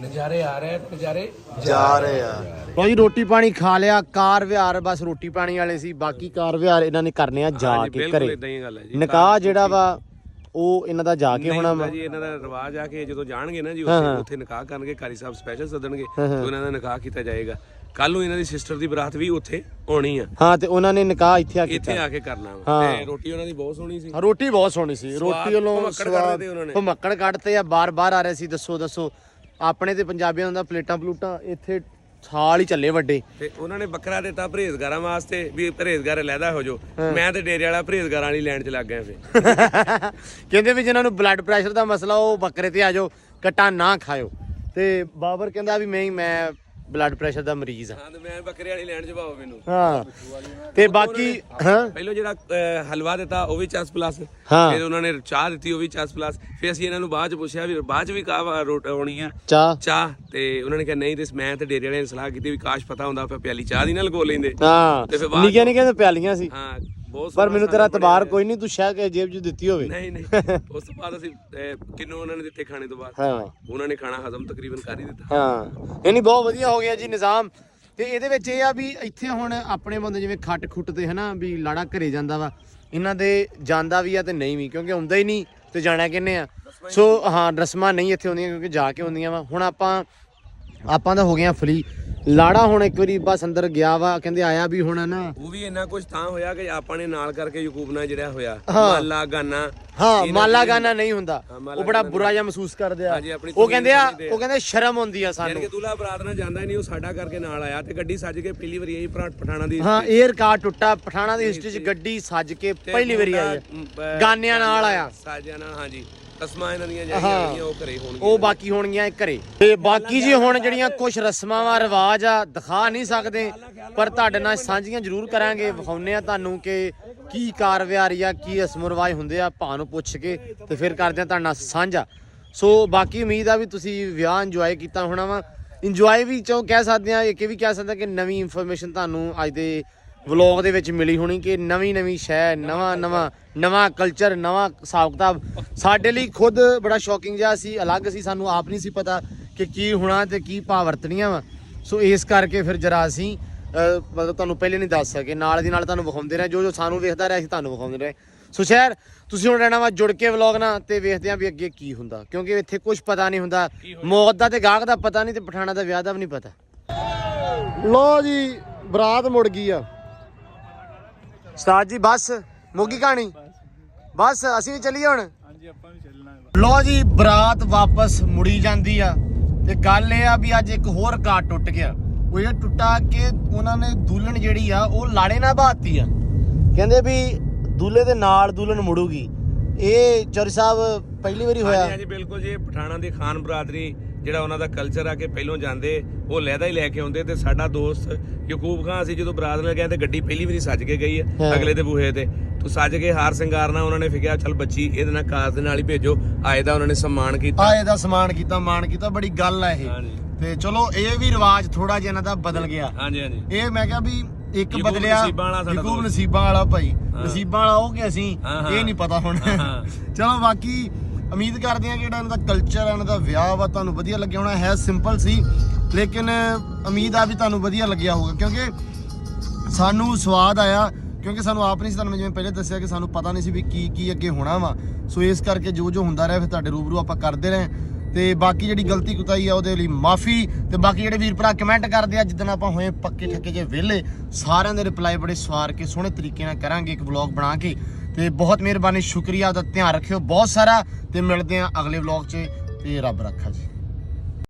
ਨਜ਼ਾਰੇ ਆ ਰਹੇ ਨਜ਼ਾਰੇ? ਜਾ ਰਹੇ ਆ। ਭਾਜੀ ਰੋਟੀ ਪਾਣੀ ਖਾ ਲਿਆ ਕਾਰ ਵਿਹਾਰ ਬਸ ਰੋਟੀ ਪਾਣੀ ਵਾਲੇ ਸੀ ਬਾਕੀ ਕਾਰ ਵਿਹਾਰ ਇਹਨਾਂ ਨੇ ਕਰਨੇ ਆ ਜਾ ਕੇ ਘਰੇ। ਇਦਾਂ ਹੀ ਗੱਲ ਹੈ ਜੀ। ਨਿਕਾਹ ਜਿਹੜਾ ਵਾ ਉਹ ਇਹਨਾਂ ਦਾ ਜਾ ਕੇ ਹੋਣਾ ਜੀ ਇਹਨਾਂ ਦਾ ਰਿਵਾਜ ਆ ਕੇ ਜਦੋਂ ਜਾਣਗੇ ਨਾ ਜੀ ਉੱਥੇ ਉੱਥੇ ਨਿਕਾਹ ਕਰਨਗੇ ਕਾਰੀ ਸਾਹਿਬ ਸਪੈਸ਼ਲ ਸੱਦਣਗੇ ਉਹਨਾਂ ਦਾ ਨਿਕਾਹ ਕੀਤਾ ਜਾਏਗਾ। ਕੱਲ ਨੂੰ ਇਹਨਾਂ ਦੀ ਸਿਸਟਰ ਦੀ ਬਰਾਤ ਵੀ ਉੱਥੇ ਆਉਣੀ ਆ। ਹਾਂ ਤੇ ਉਹਨਾਂ ਨੇ ਨਿਕਾਹ ਇੱਥੇ ਆ ਕੇ ਇੱਥੇ ਕੀਤਾ। ਆ ਕੇ ਕਰਨਾ ਵਾ ਹਾਂ। ਤੇ ਰੋਟੀ ਉਹਨਾਂ ਦੀ ਬਹੁਤ ਸੋਹਣੀ ਸੀ। ਰੋਟੀ ਬਹੁਤ ਸੋਹਣੀ ਸੀ। ਰੋਟੀ ਵੱਲੋਂ ਭਮੱਕੜ ਸਵਾਦ ਕੱਢਦੇ ਉਹਨਾਂ ਨੇ। ਭਮੱਕੜ ਕੱਢਤੇ ਆ ਬਾਰ ਬਾਰ ਆ ਰਹੇ ਸੀ ਦੱਸੋ ਦੱਸੋ। ਆਪਣੇ ਤੇ ਪੰਜਾਬੀਆਂ ਦਾ ਪਲੇਟਾਂ ਪਲੂਟਾਂ ਇੱਥੇ ਥਾਲ ਹੀ ਚੱਲੇ ਵੱਡੇ। ਤੇ ਉਹਨਾਂ ਨੇ ਬੱਕਰਾ ਦਿੱਤਾ ਪਰਹੇਜ਼ਗਾਰਾਂ ਵਾਸਤੇ ਵੀ ਪਰਹੇਜ਼ਗਾਰ ਲੈਦਾ ਹੋ ਜੋ ਮੈਂ ਤੇ ਡੇਰੇ ਵਾਲਾ ਪਰਹੇਜ਼ਗਾਰਾਂ ਵਾਲੀ ਲੈਣ ਚ ਲੱਗ ਗਿਆ ਫੇ ਕਹਿੰਦੇ ਵੀ ਜਿਨ੍ਹਾਂ ਨੂੰ ਬਲੱਡ ਪ੍ਰੈਸ਼ਰ ਦਾ ਮਸਲਾ ਉਹ ਬੱਕਰੇ ਤੇ ਆ ਜਾਓ ਕਟਾ ਨਾ ਖਾਇਓ। ਤੇ ਬਾਬਰ ਕਹਿੰਦਾ ਵੀ ਮੈਂ ਹੀ ਮੈਂ ਬਲੱਡ ਪ੍ਰੈਸ਼ਰ ਦਾ ਮਰੀਜ਼ ਆ। ਹਾਂ ਤੇ ਮੈਂ ਬੱਕਰੇ ਵਾਲੀ ਲੈਣ ਚ ਪਾਓ ਮੈਨੂੰ। ਹਾਂ। ਤੇ ਬਾਕੀ ਹਾਂ। ਪਹਿਲਾਂ ਜਿਹੜਾ ਅਹ, ਹਲਵਾ ਦਿੱਤਾ ਉਹ ਵੀ 10 ਪਲੱਸ ਹਾਂ। ਫਿਰ ਉਹਨਾਂ ਨੇ ਚਾਹ ਦਿੱਤੀ ਉਹ ਵੀ 10 ਪਲੱਸ ਫਿਰ ਅਸੀਂ ਇਹਨਾਂ ਨੂੰ ਬਾਅਦ ਚ ਪੁੱਛਿਆ ਵੀ ਬਾਅਦ ਚ ਵੀ ਕਾਹ ਰੋਟ ਆਉਣੀ ਆ? ਚਾਹ। ਚਾਹ। ਤੇ ਉਹਨਾਂ ਨੇ ਕਿਹਾ ਨਹੀਂ ਤੇ ਮੈਂ ਤੇ ਡੇਰੇ ਵਾਲਿਆਂ ਨੇ ਸਲਾਹ ਕੀਤੀ ਵੀ ਕਾਸ਼ ਪਤਾ ਹੁੰਦਾ ਫਿਰ ਪਿਆਲੀ ਚਾਹ ਦੀ ਨਾਲ ਲਗੋ ਲੈਂਦੇ। ਹਾਂ। ਤੇ ਫਿਰ ਬਾਅਦ ਨਿੱਕੀਆਂ ਨਿੱਕੀਆਂ ਪਿਆਲੀਆਂ ਸੀ। ਹਾਂ। ਬਹੁਤ ਪਰ ਸੋਹਣਾ ਮੈਨੂੰ ਤੇਰਾ ਸਾਨੂੰ ਤਬਾਰ ਬਣਿਆ। ਕੋਈ ਨਹੀਂ ਤੂੰ ਸ਼ਾਇਦ ਕਿ ਜੇਬ 'ਚ ਦਿੱਤੀ ਹੋਵੇ। ਨਹੀਂ ਨਹੀਂ। ਉਸ ਤੋਂ ਬਾਅਦ ਅਸੀਂ ਅਹ, ਕਿੰਨੂ ਉਹਨਾਂ ਨੇ ਦਿੱਤੇ ਖਾਣੇ ਤੋਂ ਬਾਅਦ? ਹਾਂ। ਉਹਨਾਂ ਨੇ ਖਾਣਾ ਹਜ਼ਮ ਤਕਰੀਬਨ ਕਰ ਹੀ ਦਿੱਤਾ। ਹਾਂ। ਇਹ ਨਹੀਂ ਬਹੁਤ ਵਧੀਆ ਹੋ ਗਿਆ ਜੀ ਨਿਜ਼ਾਮ। ਤੇ ਇਹਦੇ ਵਿੱਚ ਇਹ ਆ ਵੀ ਇੱਥੇ ਹੁਣ ਆਪਣੇ ਬੰਦੇ ਜਿਵੇਂ ਖੱਟ ਖੁੱਟ ਤੇ ਹਨਾ ਵੀ ਲਾੜਾ ਘਰੇ ਜਾਂਦਾ ਵਾ ਇਹਨਾਂ ਦੇ ਜਾਂਦਾ ਵੀ ਆ ਤੇ ਨਹੀਂ ਵੀ ਕਿਉਂਕਿ ਆਉਂਦਾ ਹੀ ਨਹੀਂ ਤੇ ਜਾਣਾ ਕਿੰਨੇ ਆ? ਸੋ ਹਾਂ ਰਸਮਾਂ ਨਹੀਂ ਇੱਥੇ ਹੁੰਦੀਆਂ ਕਿਉਂਕਿ ਜਾ ਕੇ ਹੁੰਦੀਆਂ ਵਾ। ਹੁਣ ਆਪਾਂ ਆਪਾਂ ਤਾਂ ਹੋ ਗਏ ਆ ਫਰੀ। ਲਾੜਾ ਹੁਣ ਇੱਕ ਵਾਰੀ ਬਸ ਅੰਦਰ ਗਿਆ ਵਾ ਕਹਿੰਦੇ ਆਇਆ ਵੀ ਹੁਣ ਨਾ। ਉਹ ਵੀ ਇੰਨਾ ਕੁਝ ਤਾਂ ਹੋਇਆ ਕਿ ਆਪਾਂ ਨੇ ਨਾਲ ਕਰਕੇ ਯਕੂਬ ਨਾਲ ਜਿਹੜਾ ਹੋਇਆ। ਮਾਲਾ ਗਾਨਾ। ਹਾਂ ਮਾਲਾ ਗਾਨਾ ਨਹੀਂ ਹੁੰਦਾ। ਉਹ ਬੜਾ ਬੁਰਾ ਜਿਹਾ ਮਹਿਸੂਸ ਕਰਦੇ ਆ। ਉਹ ਕਹਿੰਦੇ ਆ। ਉਹ ਕਹਿੰਦੇ ਸ਼ਰਮ ਹੁੰਦੀ ਆ ਸਾਨੂੰ। ਕਿ ਦੁਲਾ ਬਰਾਤ ਨਾਲ ਜਾਂਦਾ ਨਹੀਂ ਉਹ ਸਾਡਾ ਕਰਕੇ ਨਾਲ ਆਇਆ ਤੇ ਗੱਡੀ ਸੱਜ ਕੇ ਪਹਿਲੀ ਵਾਰੀ ਆਈ ਪਠਾਣਾ ਦੀ ਹਾਂ 에ਅਰ ਕਾਰ ਟੁੱਟਾ ਪਠਾਣਾ ਦੀ ਹਿਸਟਰੀ 'ਚ ਗੱਡੀ ਸੱਜ ਕੇ ਪਹਿਲੀ ਵਾਰੀ ਆਈ ਗਾਨਿਆਂ ਨਾਲ ਆਇਆ। ਸਾਜਿਆਂ ਨਾਲ ਹਾਂਜੀ। ਤਸਮਾ ਇਹਨਾਂ ਦੀਆਂ ਜਿਹੜੀਆਂ ਹੈਗੀਆਂ ਉਹ ਘਰੇ ਹੋਣਗੀਆਂ ਉਹ ਬਾਕੀ ਹੋਣਗੀਆਂ ਇਹ ਘਰੇ। ਤੇ ਬਾਕੀ ਜੀ ਹੁਣ ਜਿਹੜੀਆਂ ਕੁਝ ਰਸਮਾਂ ਵਾ ਰਿਵਾਜ ਆ ਦਿਖਾ ਨਹੀਂ ਸਕਦੇ ਪਰ ਤੁਹਾਡੇ ਨਾਲ ਸਾਂਝੀਆਂ ਜ਼ਰੂਰ ਕਰਾਂਗੇ। ਵਿਖਾਉਨੇ ਆ ਤੁਹਾਨੂੰ ਕਿ ਕੀ ਕਾਰ ਵਿਹਾਰੀ ਆ ਕੀ ਰਸਮ ਰਿਵਾਜ ਹੁੰਦੇ ਆ ਭਾ ਨੂੰ ਪੁੱਛ ਕੇ ਤੇ ਫਿਰ ਕਰਦੇ ਆ ਤੁਹਾਡੇ ਨਾਲ ਸਾਂਝਾ। ਸੋ ਬਾਕੀ ਉਮੀਦ ਆ ਵੀ ਤੁਸੀਂ ਵਿਆਹ ਇੰਜੋਏ ਕੀਤਾ ਹੋਣਾ ਵਾ। ਇੰਜੋਏ ਵੀ ਚੋਂ ਕਹਿ ਸਕਦੇ ਆ ਇਹ ਵੀ ਕਹਿ ਸਕਦੇ ਆ ਕਿ ਨਵੀਂ ਇਨਫੋਰਮੇਸ਼ਨ ਤੁਹਾਨੂੰ ਅੱਜ ਦੇ ਵਲੌਗ ਦੇ ਵਿੱਚ ਮਿਲੀ ਹੋਣੀ ਕਿ ਨਵੀਂ ਨਵੀਂ ਸ਼ੈ ਨਵਾਂ ਨਵਾਂ ਨਵਾਂ ਕਲਚਰ ਨਵਾਂ ਹਿਸਾਬ ਕਿਤਾਬ ਸਾਡੇ ਲਈ ਖੁਦ ਬੜਾ ਸ਼ੌਕਿੰਗ ਜਿਹਾ ਸੀ ਅਲੱਗ ਸੀ ਸਾਨੂੰ ਆਪ ਨਹੀਂ ਸੀ ਪਤਾ ਕਿ ਕੀ ਹੋਣਾ ਤੇ ਕੀ ਭਾਅ ਵਰਤਣੀਆਂ ਵਾ। ਸੋ ਇਸ ਕਰਕੇ ਫਿਰ ਜਰਾ ਅਸੀਂ ਮਤਲਬ ਤੁਹਾਨੂੰ ਪਹਿਲੇ ਨਹੀਂ ਦੱਸ ਸਕੇ ਨਾਲ ਦੀ ਨਾਲ ਤੁਹਾਨੂੰ ਵਿਖਾਉਂਦੇ ਰਹੇ ਜੋ ਜੋ ਸਾਨੂੰ ਵੇਖਦਾ ਰਿਹਾ ਅਸੀਂ ਤੁਹਾਨੂੰ ਵਿਖਾਉਂਦੇ ਰਹੇ। ਸੋ ਸ਼ਹਿਰ ਤੁਸੀਂ ਹੁਣ ਰਹਿਣਾ ਵਾ ਜੁੜ ਕੇ ਵਲੌਗ ਨਾਲ ਤੇ ਵੇਖਦੇ ਆਂ ਵੀ ਅੱਗੇ ਕੀ ਹੁੰਦਾ। ਕਿਉਂਕਿ ਇੱਥੇ ਕੁਝ ਪਤਾ ਨਹੀਂ ਹੁੰਦਾ। ਮੌਤ ਦਾ ਤੇ ਗਾਹਕ ਦਾ ਪਤਾ ਨਹੀਂ ਤੇ ਪਠਾਣਾ ਦਾ ਵਿਆਹ ਦਾ ਵੀ ਨਹੀਂ ਪਤਾ। ਲੋ ਜੀ ਬਰਾਤ ਮੁੜ ਗਈ ਆ। ਉਸਤਾਦ ਜੀ, ਬਸ ਮੁੱਗੀ ਕਹਾਣੀ? ਬਸ, ਅਸੀਂ ਵੀ ਚੱਲੀਏ ਹੁਣ। ਹਾਂਜੀ ਆਪਾਂ ਵੀ ਚੱਲਣਾ ਲੋ ਜੀ, ਬਰਾਤ ਵਾਪਸ ਮੁੜੀ ਜਾਂਦੀ ਆ। ਤੇ ਗੱਲ ਇਹ ਆ ਵੀ ਅੱਜ ਇੱਕ ਹੋਰ ਰਿਕਾਰਡ ਟੁੱਟ ਗਿਆ। ਉਹ ਇਹ ਟੁੱਟਾ ਕਿ ਉਹਨਾਂ ਨੇ ਦੁਲਹਨ ਜਿਹੜੀ ਆ, ਉਹ ਲਾੜੇ ਨਾਲ ਬਾਤੀ ਆ। ਕਹਿੰਦੇ ਵੀ ਦੁੱਲੇ ਦੇ ਨਾਲ ਦੁਲਹਨ ਮੁੜੂਗੀ। ਇਹ ਚੌਰੀ ਸਾਹਿਬ ਪਹਿਲੀ ਵਾਰੀ ਹੋਇਆ। ਹਾਂਜੀ ਬਿਲਕੁਲ ਜੀ ਪਠਾਣਾ ਦੀ ਖਾਨ ਬਰਾਦਰੀ ਜਿਹੜਾ ਉਹਨਾਂ ਦਾ ਕਲਚਰ ਆ ਕਿ ਪਹਿਲੋਂ ਜਾਂਦੇ ਉਹ ਲਹਿਦਾ ਹੀ ਲੈ ਕੇ ਆਉਂਦੇ ਤੇ ਸਾਡਾ ਦੋਸਤ ਯਕੂਬ ਖਾਨ ਸੀ ਜਦੋਂ ਬਰਾਤ ਲੈ ਗਿਆ ਤੇ ਗੱਡੀ ਪਹਿਲੀ ਵਾਰੀ ਸੱਜ ਕੇ ਗਈ ਹਾਂ। ਅਗਲੇ ਦੇ ਬੂਹੇ ਤੇ। ਤੂੰ ਸੱਜ ਕੇ ਹਾਰ ਸ਼ਿੰਗਾਰ ਨਾਲ ਉਹਨਾਂ ਨੇ ਫਿਕਿਆ ਚੱਲ ਬੱਚੀ ਇਹਦੇ ਨਾਲ ਕਾਰ ਦੇ ਨਾਲ ਹੀ ਭੇਜੋ। ਆਏ ਦਾ ਉਹਨਾਂ ਨੇ ਸਨਮਾਨ ਕੀਤਾ। ਆਏ ਦਾ ਸਮਾਨ ਕੀਤਾ ਮਾਣ ਕੀਤਾ ਬੜੀ ਗੱਲ ਆ ਇਹ। ਤੇ ਚਲੋ ਇਹ ਵੀ ਰਿਵਾਜ ਥੋੜਾ ਜਿਹਾ ਇਹਨਾਂ ਦਾ ਬਦਲ ਗਿਆ। ਹਾਂਜੀ ਹਾਂਜੀ। ਇਹ ਮੈਂ ਕਿਹਾ ਵੀ ਇੱਕ ਬਦਲਿਆ ਨਸੀਬਾਂ ਵਾਲਾ ਸਾਡਾ ਯਕੂਬ ਦੋਸਤ। ਨਸੀਬਾਂ ਵਾਲਾ ਭਾਈ। ਨਸੀਬਾਂ ਵਾਲਾ ਉਹ ਕਿ ਅਸੀਂ। ਇਹ ਨਹੀਂ ਪਤਾ ਹੁਣ। ਚਲੋ ਬਾਕੀ ਉਮੀਦ ਕਰਦੇ ਹਾਂ ਕਿ ਜਿਹੜਾ ਇਹਨਾਂ ਦਾ ਕਲਚਰ ਇਹਨਾਂ ਦਾ ਵਿਆਹ ਵਾ, ਤੁਹਾਨੂੰ ਵਧੀਆ ਲੱਗਿਆ ਹੋਣਾ। ਹੈ ਸਿੰਪਲ ਸੀ, ਲੇਕਿਨ ਉਮੀਦ ਆ ਵੀ ਤੁਹਾਨੂੰ ਵਧੀਆ ਲੱਗਿਆ ਹੋਊਗਾ, ਕਿਉਂਕਿ ਸਾਨੂੰ ਸਵਾਦ ਆਇਆ, ਕਿਉਂਕਿ ਸਾਨੂੰ ਆਪ ਨਹੀਂ ਸੀ ਤੁਹਾਨੂੰ ਜਿਵੇਂ ਪਹਿਲੇ ਦੱਸਿਆ ਕਿ ਸਾਨੂੰ ਪਤਾ ਨਹੀਂ ਸੀ ਵੀ ਕੀ ਕੀ ਅੱਗੇ ਹੋਣਾ ਵਾ। ਸੋ ਇਸ ਕਰਕੇ ਜੋ ਜੋ ਹੁੰਦਾ ਰਿਹਾ, ਫਿਰ ਤੁਹਾਡੇ ਰੂਬਰੂ ਆਪਾਂ ਕਰਦੇ ਰਹੇ। ਤੇ ਬਾਕੀ ਜਿਹੜੀ ਗਲਤੀ ਕੁਤਾਈ ਆ, ਉਹਦੇ ਲਈ ਮਾਫੀ। ਤੇ ਬਾਕੀ ਜਿਹੜੇ ਵੀਰ ਭਰਾ ਕਮੈਂਟ ਕਰਦੇ ਆ, ਜਿੱਦਣ ਆਪਾਂ ਹੋਏ ਪੱਕੇ ਠੱਕੇ ਜੇ ਵਿਹਲੇ, ਸਾਰਿਆਂ ਦੇ ਰਿਪਲਾਈ ਬੜੇ ਸਵਾਰ ਕੇ ਸੋਹਣੇ ਤਰੀਕੇ ਨਾਲ ਕਰਾਂਗੇ ਇੱਕ ਵਲੌਗ ਬਣਾ ਕੇ। ਤੇ ਬਹੁਤ ਮਿਹਰਬਾਨੀ, ਸ਼ੁਕਰੀਆ ਦਾ ਧਿਆਨ ਰੱਖਿਓ। ਬਹੁਤ ਸਾਰਾ ਤੇ ਮਿਲਦੇ ਆ ਅਗਲੇ ਵਲੌਗ 'ਚ। ਤੇ ਰੱਬ ਰੱਖਾ ਜੀ।